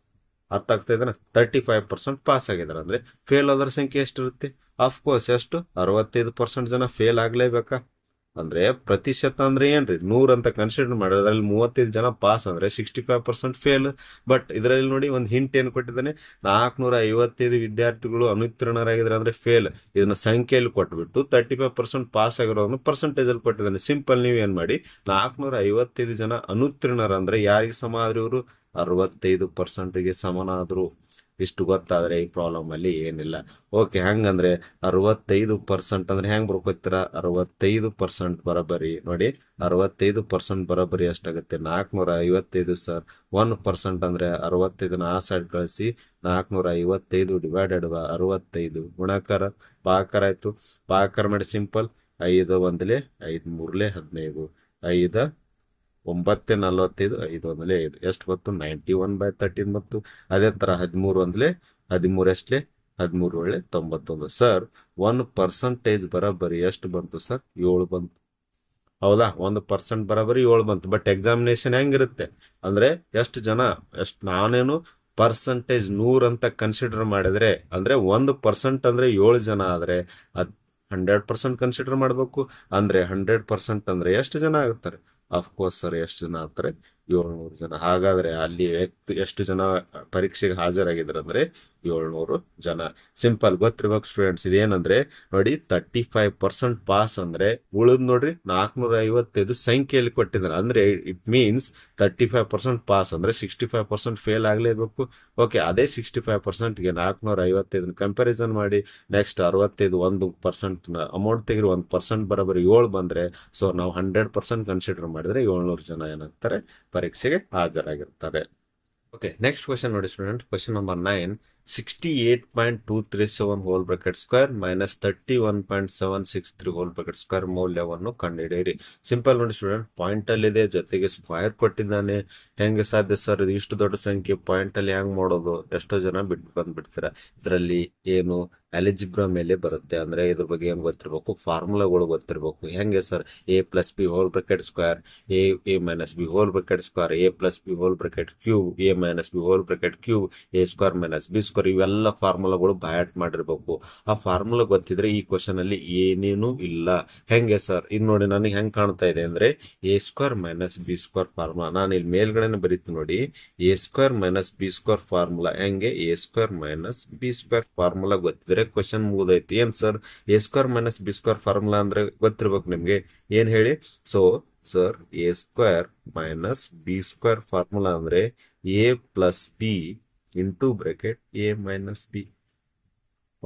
ಅರ್ಥ ಆಗ್ತಾ ಇದೆನಾ? ತರ್ಟಿ ಫೈವ್ ಪರ್ಸೆಂಟ್ ಪಾಸ್ ಆಗಿದಾರೆ. ಅಂದ್ರೆ ಫೇಲ್ ಆದ್ರ ಸಂಖ್ಯೆ ಎಷ್ಟಿರುತ್ತೆ ಕೋರ್ಸ್ ಎಷ್ಟು? ಅರವತ್ತೈದು ಪರ್ಸೆಂಟ್ ಜನ ಫೇಲ್ ಆಗ್ಲೇಬೇಕಾ? ಅಂದ್ರೆ ಪ್ರತಿಶತ ಅಂದ್ರೆ ಏನ್ರಿ? ನೂರ್ ಅಂತ ಕನ್ಸಿಡರ್ ಮಾಡಿ ಅದ್ರಲ್ಲಿ ಮೂವತ್ತೈದು ಜನ ಪಾಸ್ ಅಂದ್ರೆ sixty five percent fail but ಇದರಲ್ಲಿ ನೋಡಿ ಒಂದು ಹಿಂಟ್ ಏನ್ ಕೊಟ್ಟಿದ್ದಾನೆ? ನಾಲ್ಕನೂರ ಐವತ್ತೈದು ವಿದ್ಯಾರ್ಥಿಗಳು ಅನುತ್ತೀರ್ಣರಾಗಿದ್ರೆ ಅಂದ್ರೆ ಫೇಲ್ ಇದನ್ನ ಸಂಖ್ಯೆಯಲ್ಲಿ ಕೊಟ್ಬಿಟ್ಟು ತರ್ಟಿ ಫೈವ್ ಪರ್ಸೆಂಟ್ ಪಾಸ್ ಆಗಿರೋದನ್ನ ಪರ್ಸೆಂಟೇಜ್ ಅಲ್ಲಿ ಕೊಟ್ಟಿದ್ದಾನೆ. ಸಿಂಪಲ್ ನೀವು ಏನ್ ಮಾಡಿ? ನಾಲ್ಕನೂರ ಐವತ್ತೈದು ಜನ ಅನುತ್ತೀರ್ಣರ ಅಂದ್ರೆ ಯಾರಿಗೆ ಸಮ ಆದ್ರೆ ಇವರು? ಅರವತ್ತೈದು ಪರ್ಸೆಂಟ್ಗೆ ಸಮನಾದ್ರು. ಇಷ್ಟು ಗೊತ್ತಾದ್ರೆ ಈ ಪ್ರಾಬ್ಲಮ್ ಅಲ್ಲಿ ಏನಿಲ್ಲ. ಓಕೆ ಹಂಗಂದ್ರೆ ಅರವತ್ತೈದು ಪರ್ಸೆಂಟ್ ಅಂದ್ರೆ ಹೆಂಗ್ ಬರ್ಕೋತೀರ ಅರವತ್ತೈದು ಪರ್ಸೆಂಟ್ ಬರಬರಿ. ನೋಡಿ, ಅರವತ್ತೈದು ಪರ್ಸೆಂಟ್ ಬರಬರಿ ಎಷ್ಟಾಗುತ್ತೆ? ನಾಲ್ಕನೂರ ಐವತ್ತೈದು ಸರ್ ಒನ್ ಪರ್ಸೆಂಟ್ ಅಂದ್ರೆ ಅರವತ್ತೈದನ ಆ ಸೈಡ್ ಕಳಿಸಿ ನಾಲ್ಕನೂರ ಐವತ್ತೈದು ಡಿವೈಡೆಡ್ ಬೈ ಅರವತ್ತೈದು. ಗುಣಾಕಾರ ಪಾಕರ್ ಆಯ್ತು. ಪಾಕರ್ ಮಾಡಿ ಸಿಂಪಲ್ ಐದು ಒಂದಲೇ ಐದು ಮೂರ್ಲೆ ಹದಿನೈದು. ಐದ ಒಂಬತ್ತೆ ನಲವತ್ತೈದು, ಐದು ಒಂದಲೇ ಐದು. ಎಷ್ಟು ಬಂತು? ನೈಂಟಿ ಒನ್ ಬೈ ತರ್ಟೀನ್ ಬಂತು. ಅದೇ ತರ ಹದಿಮೂರು ಒಂದಲೇ, ಹದಿಮೂರು ಎಷ್ಟಲೇ, ಹದಿಮೂರು ಒಳ್ಳೆ, ತೊಂಬತ್ತೊಂದು. ಸರ್ ಒನ್ ಪರ್ಸೆಂಟೇಜ್ ಬರೋಬ್ಬರಿ ಎಷ್ಟು ಬಂತು ಸರ್? ಏಳು ಬಂತು. ಹೌದಾ? ಒಂದು ಪರ್ಸೆಂಟ್ ಬರೋಬ್ಬರಿ ಏಳು ಬಂತು. ಬಟ್ ಎಕ್ಸಾಮಿನೇಷನ್ ಹೆಂಗಿರುತ್ತೆ? ಅಂದ್ರೆ ಎಷ್ಟು ಜನ, ಎಷ್ಟು ನಾನೇನು ಪರ್ಸೆಂಟೇಜ್ ನೂರು ಅಂತ ಕನ್ಸಿಡರ್ ಮಾಡಿದ್ರೆ, ಅಂದ್ರೆ ಒಂದು ಪರ್ಸೆಂಟ್ ಅಂದ್ರೆ ಏಳು ಜನ ಆದ್ರೆ ಅದು ಹಂಡ್ರೆಡ್ ಪರ್ಸೆಂಟ್ ಕನ್ಸಿಡರ್ ಮಾಡಬೇಕು. ಅಂದ್ರೆ ಹಂಡ್ರೆಡ್ ಪರ್ಸೆಂಟ್ ಅಂದ್ರೆ ಎಷ್ಟು ಜನ ಆಗುತ್ತಾರೆ ಅಫ್ಕೋರ್ಸ್ ಸರ್ ಎಷ್ಟು ಜನ ಆಗ್ತಾರೆ ಏಳ್ನೂರು ಜನ. ಹಾಗಾದ್ರೆ ಅಲ್ಲಿ ಎಷ್ಟು ಜನ ಪರೀಕ್ಷೆಗೆ ಹಾಜರಾಗಿದ್ದಾರೆ ಅಂದ್ರೆ ಏಳ್ನೂರು ಜನ. ಸಿಂಪಲ್ ಗೊತ್ತಿರ್ಬೇಕು ಸ್ಟೂಡೆಂಟ್ಸ್ ಇದೇನಂದ್ರೆ, ನೋಡಿ ತರ್ಟಿ ಫೈವ್ ಪರ್ಸೆಂಟ್ ಪಾಸ್ ಅಂದ್ರೆ ಉಳಿದ್ ನೋಡ್ರಿ ನಾಲ್ಕನೂರ ಐವತ್ತೈದು ಸಂಖ್ಯೆಯಲ್ಲಿ ಕೊಟ್ಟಿದ್ದಾರೆ. ಅಂದ್ರೆ it means thirty five percent pass ಅಂದ್ರೆ ಸಿಕ್ಸ್ಟಿ ಫೈವ್ ಪರ್ಸೆಂಟ್ ಫೇಲ್ ಆಗಲೇಬೇಕು. ಓಕೆ ಅದೇ ಸಿಕ್ಸ್ಟಿ ಫೈವ್ ಪರ್ಸೆಂಟ್ಗೆ ನಾಲ್ಕುನೂರ ಐವತ್ತೈದನ್ನ ಕಂಪ್ಯಾರಿಸನ್ ಮಾಡಿ. ನೆಕ್ಸ್ಟ್ ಅರವತ್ತೈದು, ಒಂದು ಪರ್ಸೆಂಟ್ ಅಮೌಂಟ್ ತೆಗೆದ್ರೆ, ಒಂದು ಪರ್ಸೆಂಟ್ ಬರೋಬ್ಬರಿ ಏಳು ಬಂದ್ರೆ ಸೊ ನಾವು ಹಂಡ್ರೆಡ್ ಪರ್ಸೆಂಟ್ ಕನ್ಸಿಡರ್ ಮಾಡಿದ್ರೆ ಏಳ್ನೂರು ಜನ ಏನಾಗ್ತಾರೆ ಪರೀಕ್ಷೆಗೆ ಹಾಜರಾಗಿರ್ತಾರೆ. ಓಕೆ ನೆಕ್ಸ್ಟ್ ಕ್ವಶನ್ ನೋಡಿ student question number nine sixty eight point two three seven whole bracket square minus thirty one point seven six three whole bracket square ಮೌಲ್ಯವನ್ನು ಕಂಡುಹಿಡಿಯಿರಿ ಸಿಂಪಲ್ ನೋಡಿ ಸ್ಟೂಡೆಂಟ್ ಪಾಯಿಂಟ್ ಅಲ್ಲಿ ಇದೆ, ಜೊತೆಗೆ ಸ್ಕ್ವೇರ್ ಕೊಟ್ಟಿದ್ದಾನೆ. ಹೆಂಗೆ ಸಾಧ್ಯ ಸರ್ ಇದು ಇಷ್ಟು ದೊಡ್ಡ ಸಂಖ್ಯೆ. ಪಾಯಿಂಟ್ ಅಲ್ಲಿ ಹೆಂಗ್ ಮಾಡೋದು? ಎಷ್ಟೋ ಜನ ಬಿಟ್ಟು ಬಂದ್ಬಿಡ್ತೀರಾ. ಇದರಲ್ಲಿ ಏನು ಅಲಿಜಿಬ್ರಾ ಮೇಲೆ ಬರುತ್ತೆ. ಅಂದರೆ ಇದ್ರ ಬಗ್ಗೆ ಏನು ಗೊತ್ತಿರಬೇಕು? ಫಾರ್ಮುಲಾಗಳು ಗೊತ್ತಿರಬೇಕು. ಹೆಂಗೆ sir A plus B whole bracket square A A minus B whole bracket square A plus B whole bracket cube A minus B whole bracket cube A square minus B square ಇವೆಲ್ಲ ಫಾರ್ಮುಲಾಗಳು ಬಯಾಟ್ ಮಾಡಿರಬೇಕು. ಆ formula ಗೊತ್ತಿದ್ರೆ ಈ question ಅಲ್ಲಿ ಏನೇನು ಇಲ್ಲ. ಹೆಂಗೆ ಸರ್ ಇದು ನೋಡಿ ನನಗೆ ಹೆಂಗೆ ಕಾಣ್ತಾ ಇದೆ ಅಂದ್ರೆ A square minus B square formula ನಾನು ಇಲ್ಲಿ ಮೇಲ್ಗಡೆ ಬರೀತೀನಿ ನೋಡಿ. A square minus B square formula ಹೆಂಗೆ? A square minus B square formula ಗೊತ್ತಿದ್ರೆ ಕ್ವಶನ್ ಮುಗಿದೈತಿ ಏನ್ sir A square minus B square formula ಅಂದ್ರೆ ಗೊತ್ತಿರ್ಬೇಕು ನಿಮ್ಗೆ. ಏನ್ ಹೇಳಿ? So sir A square minus B square formula ಅಂದ್ರೆ A plus B into bracket A minus B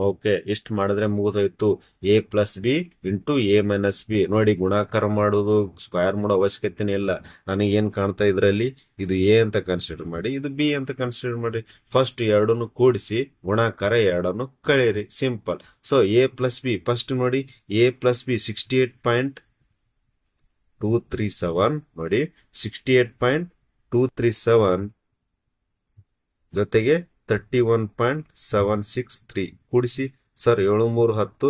okay, ಇಷ್ಟು ಮಾಡಿದ್ರೆ ಮುಗಿದೋಯ್ತು. A plus B into A minus B. ನೋಡಿ, ಗುಣಾಕಾರ ಮಾಡೋದು ಸ್ಕ್ವೇರ್ ಮಾಡೋ ಅವಶ್ಯಕತೆನೇ ಇಲ್ಲ. ನನಗೆ ಏನ್ ಕಾಣ್ತಾ ಇದರಲ್ಲಿ? ಇದು ಎ ಅಂತ ಕನ್ಸಿಡರ್ ಮಾಡಿ, ಇದು ಬಿ ಅಂತ ಕನ್ಸಿಡರ್ ಮಾಡಿ. ಫಸ್ಟ್ ಎರಡನ್ನು ಕೂಡಿಸಿ, ಗುಣಾಕಾರ ಎರಡನ್ನು ಕಳೆಯಿರಿ. Simple so A plus B. First ನೋಡಿ, A plus B sixty eight point two three seven ನೋಡಿ sixty eight point two three seven ಜೊತೆಗೆ thirty one point seven six three ಕೂಡಿಸಿ, ಸರ್ ಏಳು ಮೂರು ಹತ್ತು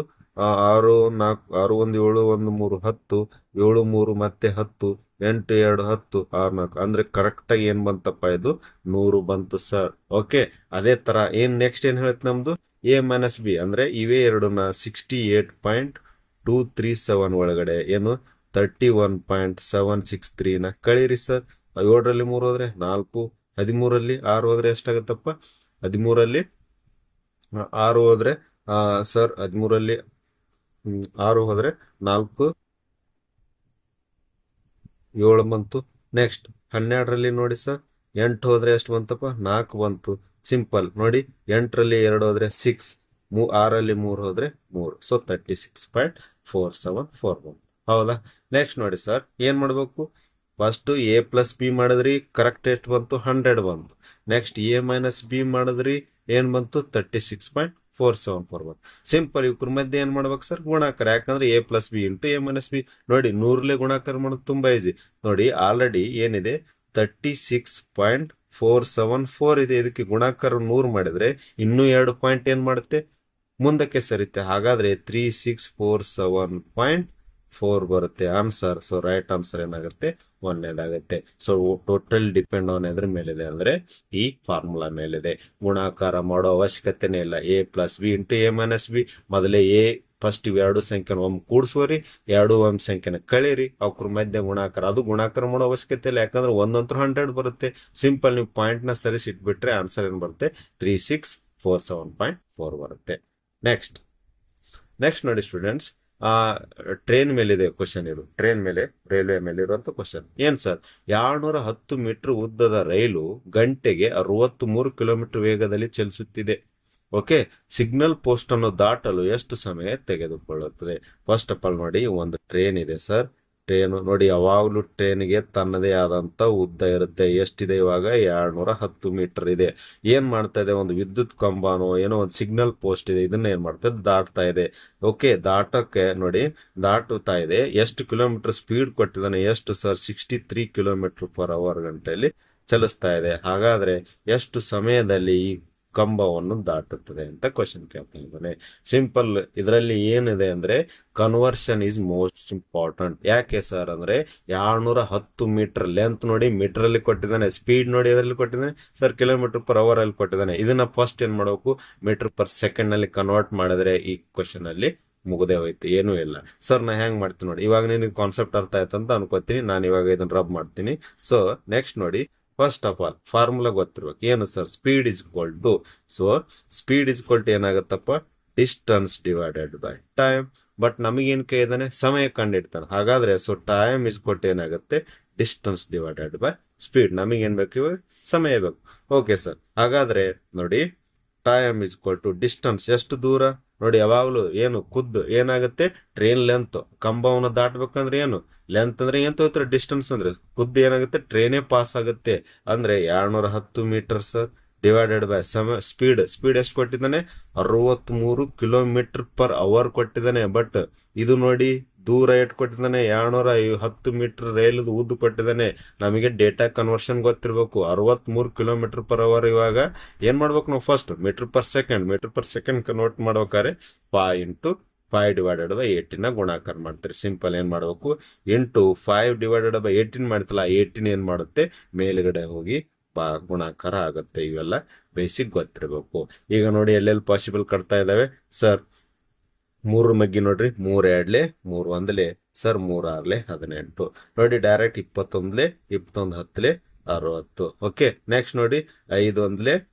ಆರು, ನಾಲ್ಕು, ಆರು, ಒಂದು, ಏಳು, ಒಂದು, ಮೂರು, ಹತ್ತು, ಏಳು, ಮೂರು, ಮತ್ತೆ ಹತ್ತು, ಎಂಟು, ಎರಡು, ಹತ್ತು, ಆರು, ನಾಲ್ಕು. ಅಂದ್ರೆ ಕರೆಕ್ಟಾಗಿ ಏನು ಬಂತಪ್ಪ ಇದು? ನೂರು ಬಂತು, ಸರ್. ಓಕೆ, ಅದೇ ತರ, ಏನು ನೆಕ್ಸ್ಟ್ ಏನು ಹೇಳುತ್ತೆ ನಮ್ದು? ಎ ಮೈನಸ್ ಬಿ, ಅಂದ್ರೆ ಇವೇ ಎರಡನ್ನ sixty eight point two three seven ಒಳಗಡೆ. ಏನು? Thirty one point seven six ತ್ರೀನ ಕಳೀರಿ, ಸರ್. ಏಳರಲ್ಲಿ ಮೂರು ಹೋದರೆ ನಾಲ್ಕು ಹದಿಮೂರಲ್ಲಿ ಆರು ಹೋದರೆ ಎಷ್ಟಾಗತ್ತಪ್ಪ? ಹದಿಮೂರಲ್ಲಿ ಆರು ಹೋದ್ರೆ ಸರ್ ಹದಿಮೂರಲ್ಲಿ ಆರು ಹೋದ್ರೆ ನಾಲ್ಕು, ಏಳು ಬಂತು. ನೆಕ್ಸ್ಟ್, ಹನ್ನೆರಡರಲ್ಲಿ ನೋಡಿ ಸರ್, ಎಂಟು ಹೋದ್ರೆ ಎಷ್ಟು ಬಂತಪ್ಪ? ನಾಲ್ಕು ಬಂತು. ಸಿಂಪಲ್, ನೋಡಿ, ಎಂಟರಲ್ಲಿ ಎರಡು ಹೋದ್ರೆ ಸಿಕ್ಸ್, ಮೂ, ಆರಲ್ಲಿ ಮೂರು ಹೋದ್ರೆ ಮೂರು. So thirty six point four seven four one ಹೌದಾ? ನೆಕ್ಸ್ಟ್ ನೋಡಿ ಸರ್, ಏನ್ ಮಾಡ್ಬೇಕು? ಫಸ್ಟ್ ಎ ಪ್ಲಸ್ ಬಿ ಮಾಡಿದ್ರಿ, ಕರೆಕ್ಟ್ ಎಷ್ಟು ಬಂತು? ಹಂಡ್ರೆಡ್ ಬಂತು. ನೆಕ್ಸ್ಟ್ ಎ ಮೈನಸ್ ಬಿ ಮಾಡಿದ್ರಿ, ಏನ್ ಬಂತು? Thirty six point four seven four one simple ಇವ್ರ ಮಧ್ಯೆ ಏನ್ ಮಾಡ್ಬೇಕು ಸರ್ ಗುಣಾಕಾರ. ಯಾಕಂದ್ರೆ A plus B into A minus B ನೋಡಿ, ನೂರ್ಲೆ ಗುಣಾಕಾರ ಮಾಡೋದು ತುಂಬಾ ಈಸಿ ನೋಡಿ ಆಲ್ರೆಡಿ ಏನಿದೆ? Thirty six point four seven four ಇದೆ. ಇದಕ್ಕೆ ಗುಣಾಕಾರ ನೂರು ಮಾಡಿದ್ರೆ, ಇನ್ನೂ ಎರಡು ಪಾಯಿಂಟ್ ಏನ್ ಮಾಡುತ್ತೆ? ಮುಂದಕ್ಕೆ ಸರಿತೆ. ಹಾಗಾದ್ರೆ three six four seven point four ಬರುತ್ತೆ ಆನ್ಸರ್ ಸೊ ರೈಟ್ ಆನ್ಸರ್ ಏನಾಗುತ್ತೆ? ಒಂದನೇದಾಗುತ್ತೆ ಸೊ ಟೋಟಲ್ ಡಿಪೆಂಡ್ ಆನ್ ಎದ್ರ ಮೇಲಿದೆ ಅಂದ್ರೆ, ಈ ಫಾರ್ಮುಲಾ ಮೇಲಿದೆ. ಗುಣಾಕಾರ ಮಾಡೋ ಅವಶ್ಯಕತೆನೇ ಇಲ್ಲ. A plus B into A minus B ಮೊದಲೇ ಎ ಫಸ್ಟ್ ಇವೆರಡು ಸಂಖ್ಯೆನ ಒಮ್ಮೆ ಕೂಡಿಸೋರಿ ಎರಡು ಒಮ್ಮೆ ಸಂಖ್ಯೆನ ಕಳೀರಿ. ಅವ್ರ ಮಧ್ಯೆ ಗುಣಾಕಾರ. ಅದು ಗುಣಾಕಾರ ಮಾಡೋ ಅವಶ್ಯಕತೆ ಇಲ್ಲ. ಯಾಕಂದ್ರೆ ಒಂದಂತರ ಹಂಡ್ರೆಡ್ ಬರುತ್ತೆ. ಸಿಂಪಲ್ ನೀವು ಪಾಯಿಂಟ್ನ ಸರಿಸಿ ಇಟ್ಬಿಟ್ರೆ ಆನ್ಸರ್ ಏನ್ ಬರುತ್ತೆ? Three six four seven point four ಬರುತ್ತೆ. ನೆಕ್ಸ್ಟ್ ನೆಕ್ಸ್ಟ್ ನೋಡಿ ಸ್ಟೂಡೆಂಟ್ಸ್ ಆ ಟ್ರೈನ್ ಮೇಲಿದೆ ಕ್ವಶನ್ ಇದು. ಟ್ರೈನ್ ಮೇಲೆ ರೈಲ್ವೆ ಮೇಲೆ ಇರುವಂತ ಕ್ವಶನ್ ಏನ್ ಸರ್ ಎರಡ್ನೂರ ಹತ್ತು ಮೀಟರ್ ಉದ್ದದ ರೈಲು ಗಂಟೆಗೆ ಅರವತ್ತು ಮೂರು ಕಿಲೋಮೀಟರ್ ವೇಗದಲ್ಲಿ ಚಲಿಸುತ್ತಿದೆ. ಓಕೆ ಸಿಗ್ನಲ್ ಪೋಸ್ಟ್ ಅನ್ನು ದಾಟಲು ಎಷ್ಟು ಸಮಯ ತೆಗೆದುಕೊಳ್ಳುತ್ತದೆ? ಫಸ್ಟ್ ಆಫ್ ಆಲ್ ನೋಡಿ, ಒಂದು ಟ್ರೈನ್ ಇದೆ ಸರ್ ಟ್ರೈನು ನೋಡಿ ಯಾವಾಗಲೂ ಟ್ರೈನ್ಗೆ ತನ್ನದೇ ಆದಂತ ಉದ್ದ ಇರುತ್ತೆ. ಎಷ್ಟಿದೆ ಇವಾಗ? ಎರಡ್ನೂರ ಹತ್ತು ಮೀಟರ್ ಇದೆ. ಏನ್ ಮಾಡ್ತಾ ಇದೆ? ಒಂದು ವಿದ್ಯುತ್ ಕಂಬನೋ ಏನೋ ಒಂದು ಸಿಗ್ನಲ್ ಪೋಸ್ಟ್ ಇದೆ. ಇದನ್ನ ಏನ್ ಮಾಡ್ತಾ ಇದೆ? ದಾಟ್ತಾ ಇದೆ. ಓಕೆ ದಾಟಕ್ಕೆ ನೋಡಿ, ದಾಟುತ್ತಾ ಇದೆ. ಎಷ್ಟು ಕಿಲೋಮೀಟರ್ ಸ್ಪೀಡ್ ಕೊಟ್ಟಿದ್ದಾನೆ? ಎಷ್ಟು sir? Sixty three kilometre per hour ಗಂಟೆಯಲ್ಲಿ ಚಲಿಸ್ತಾ ಇದೆ. ಹಾಗಾದ್ರೆ ಎಷ್ಟು ಸಮಯದಲ್ಲಿ ಈ ಕಂಬವನ್ನು ದಾಟುತ್ತದೆ ಅಂತ ಕ್ವಶನ್ ಕೇಳ್ತಾ ಇದ್ದಾನೆ. ಸಿಂಪಲ್ ಇದರಲ್ಲಿ ಏನಿದೆ ಅಂದ್ರೆ ಕನ್ವರ್ಷನ್ ಈಸ್ ಮೋಸ್ಟ್ ಇಂಪಾರ್ಟೆಂಟ್ ಯಾಕೆ ಸರ್ ಅಂದ್ರೆ ಎರಡ್ನೂರ ಹತ್ತು ಮೀಟರ್ ಲೆಂತ್ ನೋಡಿ ಮೀಟರ್ ಅಲ್ಲಿ ಕೊಟ್ಟಿದ್ದಾನೆ ಸ್ಪೀಡ್ ನೋಡಿ ಅದರಲ್ಲಿ ಕೊಟ್ಟಿದ್ದಾನೆ ಸರ್ ಕಿಲೋಮೀಟರ್ ಪರ್ ಅವರ್ ಅಲ್ಲಿ ಕೊಟ್ಟಿದ್ದಾನೆ. ಇದನ್ನ ಫಸ್ಟ್ ಏನ್ ಮಾಡಬೇಕು? ಮೀಟರ್ ಪರ್ ಸೆಕೆಂಡ್ನಲ್ಲಿ ಕನ್ವರ್ಟ್ ಮಾಡಿದ್ರೆ ಈ ಕ್ವಶನ್ ಅಲ್ಲಿ ಮುಗದೆ ಹೋಯ್ತು, ಏನೂ ಇಲ್ಲ. ಸರ್ ನಾ ಹೆಂಗ್ ಮಾಡ್ತೀನಿ ನೋಡಿ, ಇವಾಗ ನಿನಗೆ ಕಾನ್ಸೆಪ್ಟ್ ಅರ್ಥ ಆಯ್ತು ಅಂತ ಅನ್ಕೋತೀನಿ. ನಾನು ಇವಾಗ ಇದನ್ನ ರಬ್ ಮಾಡ್ತೀನಿ. ಸೊ ನೆಕ್ಸ್ಟ್ ನೋಡಿ ಫಸ್ಟ್ ಆಫ್ ಆಲ್ ಫಾರ್ಮುಲಾ ಗೊತ್ತಿರ್ಬೇಕು. ಏನು sir speed is equal to so speed is equal to ಏನಾಗತ್ತಪ್ಪ? Distance divided by time but ನಮಗೇನು ಕೈ ಇದ್ದಾನೆ ಸಮಯ ಕಂಡಿಡ್ತಾನೆ ಹಾಗಾದ್ರೆ ಸೊ ಟೈಮ್ ಇಸ್ ಕೊಟ್ಟು ಏನಾಗುತ್ತೆ? ಡಿಸ್ಟನ್ಸ್ ಡಿವೈಡೆಡ್ ಬೈ ಸ್ಪೀಡ್ ನಮಗೇನ್ ಬೇಕು ಇವಾಗ? ಸಮಯ ಬೇಕು. ಓಕೆ ಸರ್ ಹಾಗಾದ್ರೆ, ನೋಡಿ time is equal to distance ಎಷ್ಟು ದೂರ? ನೋಡಿ, ಯಾವಾಗಲೂ ಏನು ಖುದ್ದು ಏನಾಗುತ್ತೆ? ಟ್ರೈನ್ ಲೆಂತ್ ಕಂಬವನ್ನು ದಾಟಬೇಕಂದ್ರೆ ಏನು? ಲೆಂತ್ ಅಂದ್ರೆ ಏನ್ ತಗೋತಾರೆ ಡಿಸ್ಟೆನ್ಸ್ ಅಂದ್ರೆ ಖುದ್ದು ಏನಾಗುತ್ತೆ? ಟ್ರೈನೇ ಪಾಸ್ ಆಗುತ್ತೆ. ಅಂದ್ರೆ ಎರಡ್ನೂರ ಹತ್ತು ಮೀಟರ್ ಸರ್ ಡಿವೈಡೆಡ್ ಬೈ ಸಮ ಸ್ಪೀಡ್ ಸ್ಪೀಡ್ ಎಷ್ಟು ಕೊಟ್ಟಿದ್ದಾನೆ? ಅರವತ್ತ್ ಮೂರು ಕಿಲೋಮೀಟರ್ ಪರ್ ಅವರ್ ಕೊಟ್ಟಿದ್ದಾನೆ. ಬಟ್ ಇದು ನೋಡಿ ದೂರ ಎಷ್ಟು ಕೊಟ್ಟಿದ್ದಾನೆ? ಎರಡ್ನೂರ ಹತ್ತು ಮೀಟರ್ ರೈಲ್ ಉದ್ದು ಕೊಟ್ಟಿದ್ದಾನೆ. ನಮಗೆ ಡೇಟಾ ಕನ್ವರ್ಷನ್ ಗೊತ್ತಿರಬೇಕು. ಅರವತ್ಮೂರು ಕಿಲೋಮೀಟರ್ ಪರ್ ಅವರ್ ಇವಾಗ. ಏನ್ ಮಾಡ್ಬೇಕು ನಾವು first metre per second metre per second convert ಮಾಡ್ಬೇಕಾದ್ರೆ ಪಾಯಿಂಟ್ ಫೈವ್ ಡಿವೈಡೆಡ್ ಬೈ ಏಯ್ಟೀನ ಗುಣಾಕಾರ ಮಾಡ್ತೀರಿ. ಸಿಂಪಲ್ ಏನು ಮಾಡಬೇಕು? Into five divided by eighteen ಮಾಡ್ತಲ್ಲ eighteen ಏನು ಮಾಡುತ್ತೆ? ಮೇಲ್ಗಡೆ ಹೋಗಿ ಪಾ ಗುಣಾಕಾರ ಆಗುತ್ತೆ. ಇವೆಲ್ಲ ಬೇಸಿಕ್ ಗೊತ್ತಿರಬೇಕು. ಈಗ ನೋಡಿ ಎಲ್ಲೆಲ್ಲಿ ಪಾಸಿಬಲ್ ಕಟ್ತಾ ಇದ್ದಾವೆ? ಸರ್ ಮೂರು ಮಗ್ಗಿ ನೋಡ್ರಿ. ಮೂರ್ ಎರಡ್ಲೆ ಮೂರ್ ಒಂದ್ಲೆ. ಸರ್ ಮೂರ್ ಆರ್ಲೆ, ಹದಿನೆಂಟು. ನೋಡಿ ಡೈರೆಕ್ಟ್ ಇಪ್ಪತ್ತೊಂದ್ಲೆ, ಇಪ್ಪತ್ತೊಂದು ಹತ್ತಲೆ ಅರವತ್ತು. ಓಕೆ ನೆಕ್ಸ್ಟ್ ನೋಡಿ, ಐದು ಒಂದ್ಲೆ,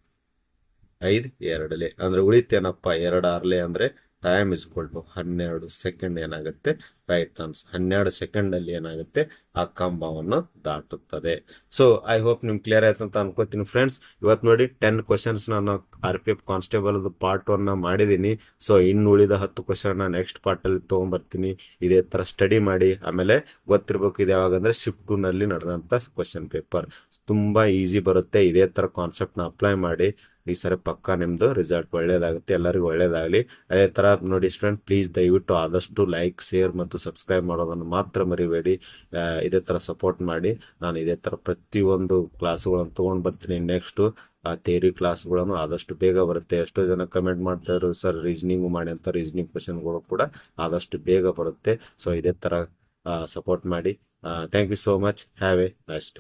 ಐದು ಎರಡಲೆ. ಅಂದ್ರೆ ಉಳಿತೇನಪ್ಪ? ಎರಡು ಆರ್ಲೆ ಅಂದ್ರೆ ಟೈಮ್ ಇಸ್ ಟು ಹನ್ನೆರಡು ಸೆಕೆಂಡ್ ಏನಾಗುತ್ತೆ? ರೈಟ್ ಟರ್ನ್ಸ್ ಹನ್ನೆರಡು ಸೆಕೆಂಡ್ ಅಲ್ಲಿ ಏನಾಗುತ್ತೆ? ಆ ಕಂಬವನ್ನು ದಾಟುತ್ತದೆ. ಸೊ ಐ ಹೋಪ್ ನಿಮ್ ಕ್ಲಿಯರ್ ಆಯ್ತು ಅಂತ ಅನ್ಕೋತೀನಿ ಫ್ರೆಂಡ್ಸ್ ಇವತ್ತು ನೋಡಿ ಟೆನ್ ಕ್ವಶನ್ಸ್ ನಾನು R P F constable part one ಮಾಡಿದೀನಿ. ಸೊ ಇನ್ನು ಉಳಿದ ಹತ್ತು ಕ್ವಶನ್ ನೆಕ್ಸ್ಟ್ ಪಾರ್ಟ್ ಅಲ್ಲಿ ತಗೊಂಡ್ಬರ್ತೀನಿ ಇದೇ ತರ ಸ್ಟಡಿ ಮಾಡಿ. ಆಮೇಲೆ ಗೊತ್ತಿರ್ಬೇಕು ಇದು ಯಾವಾಗ ಅಂದ್ರೆ ಶಿಫ್ಟ್ ಟೂ ನಲ್ಲಿ ನಡೆದಂತ ಕ್ವಶನ್ ಪೇಪರ್ ತುಂಬಾ ಈಸಿ ಬರುತ್ತೆ. ಇದೇ ತರ ಕಾನ್ಸೆಪ್ಟ್ನ ಅಪ್ಲೈ ಮಾಡಿ. ಈ ಸರಿ ಪಕ್ಕ ನಿಮ್ದು ರಿಸಲ್ಟ್ ಒಳ್ಳೇದಾಗುತ್ತೆ. ಎಲ್ಲರಿಗೂ ಒಳ್ಳೇದಾಗಲಿ. ಅದೇ ತರ ನೋಡಿ ಸ್ಟೂಡೆಂಟ್ ಪ್ಲೀಸ್ ದಯವಿಟ್ಟು ಆದಷ್ಟು ಲೈಕ್ ಶೇರ್ ಮತ್ತು ಸಬ್ಸ್ಕ್ರೈಬ್ ಮಾಡೋದನ್ನು ಮಾತ್ರ ಮರಿಬೇಡಿ. ಇದೇ ತರ ಸಪೋರ್ಟ್ ಮಾಡಿ. ನಾನು ಇದೇ ತರ ಪ್ರತಿಯೊಂದು ಕ್ಲಾಸ್ಗಳನ್ನು ತೊಗೊಂಡು ಬರ್ತೀನಿ ನೆಕ್ಸ್ಟು ಆ ಥೇರಿ ಕ್ಲಾಸ್ಗಳನ್ನು ಆದಷ್ಟು ಬೇಗ ಬರುತ್ತೆ. ಎಷ್ಟೋ ಜನ ಕಮೆಂಟ್ ಮಾಡ್ತಾ ಇದ್ರು ಸರ್ ರೀಸನಿಂಗ್ ಮಾಡಿ ಅಂತ ರೀಸನಿಂಗ್ ಕ್ವಶನ್ಗಳು ಕೂಡ ಆದಷ್ಟು ಬೇಗ ಬರುತ್ತೆ. ಸೊ ಇದೇ ತರ ಸಪೋರ್ಟ್ ಮಾಡಿ. Thank you so much have a nice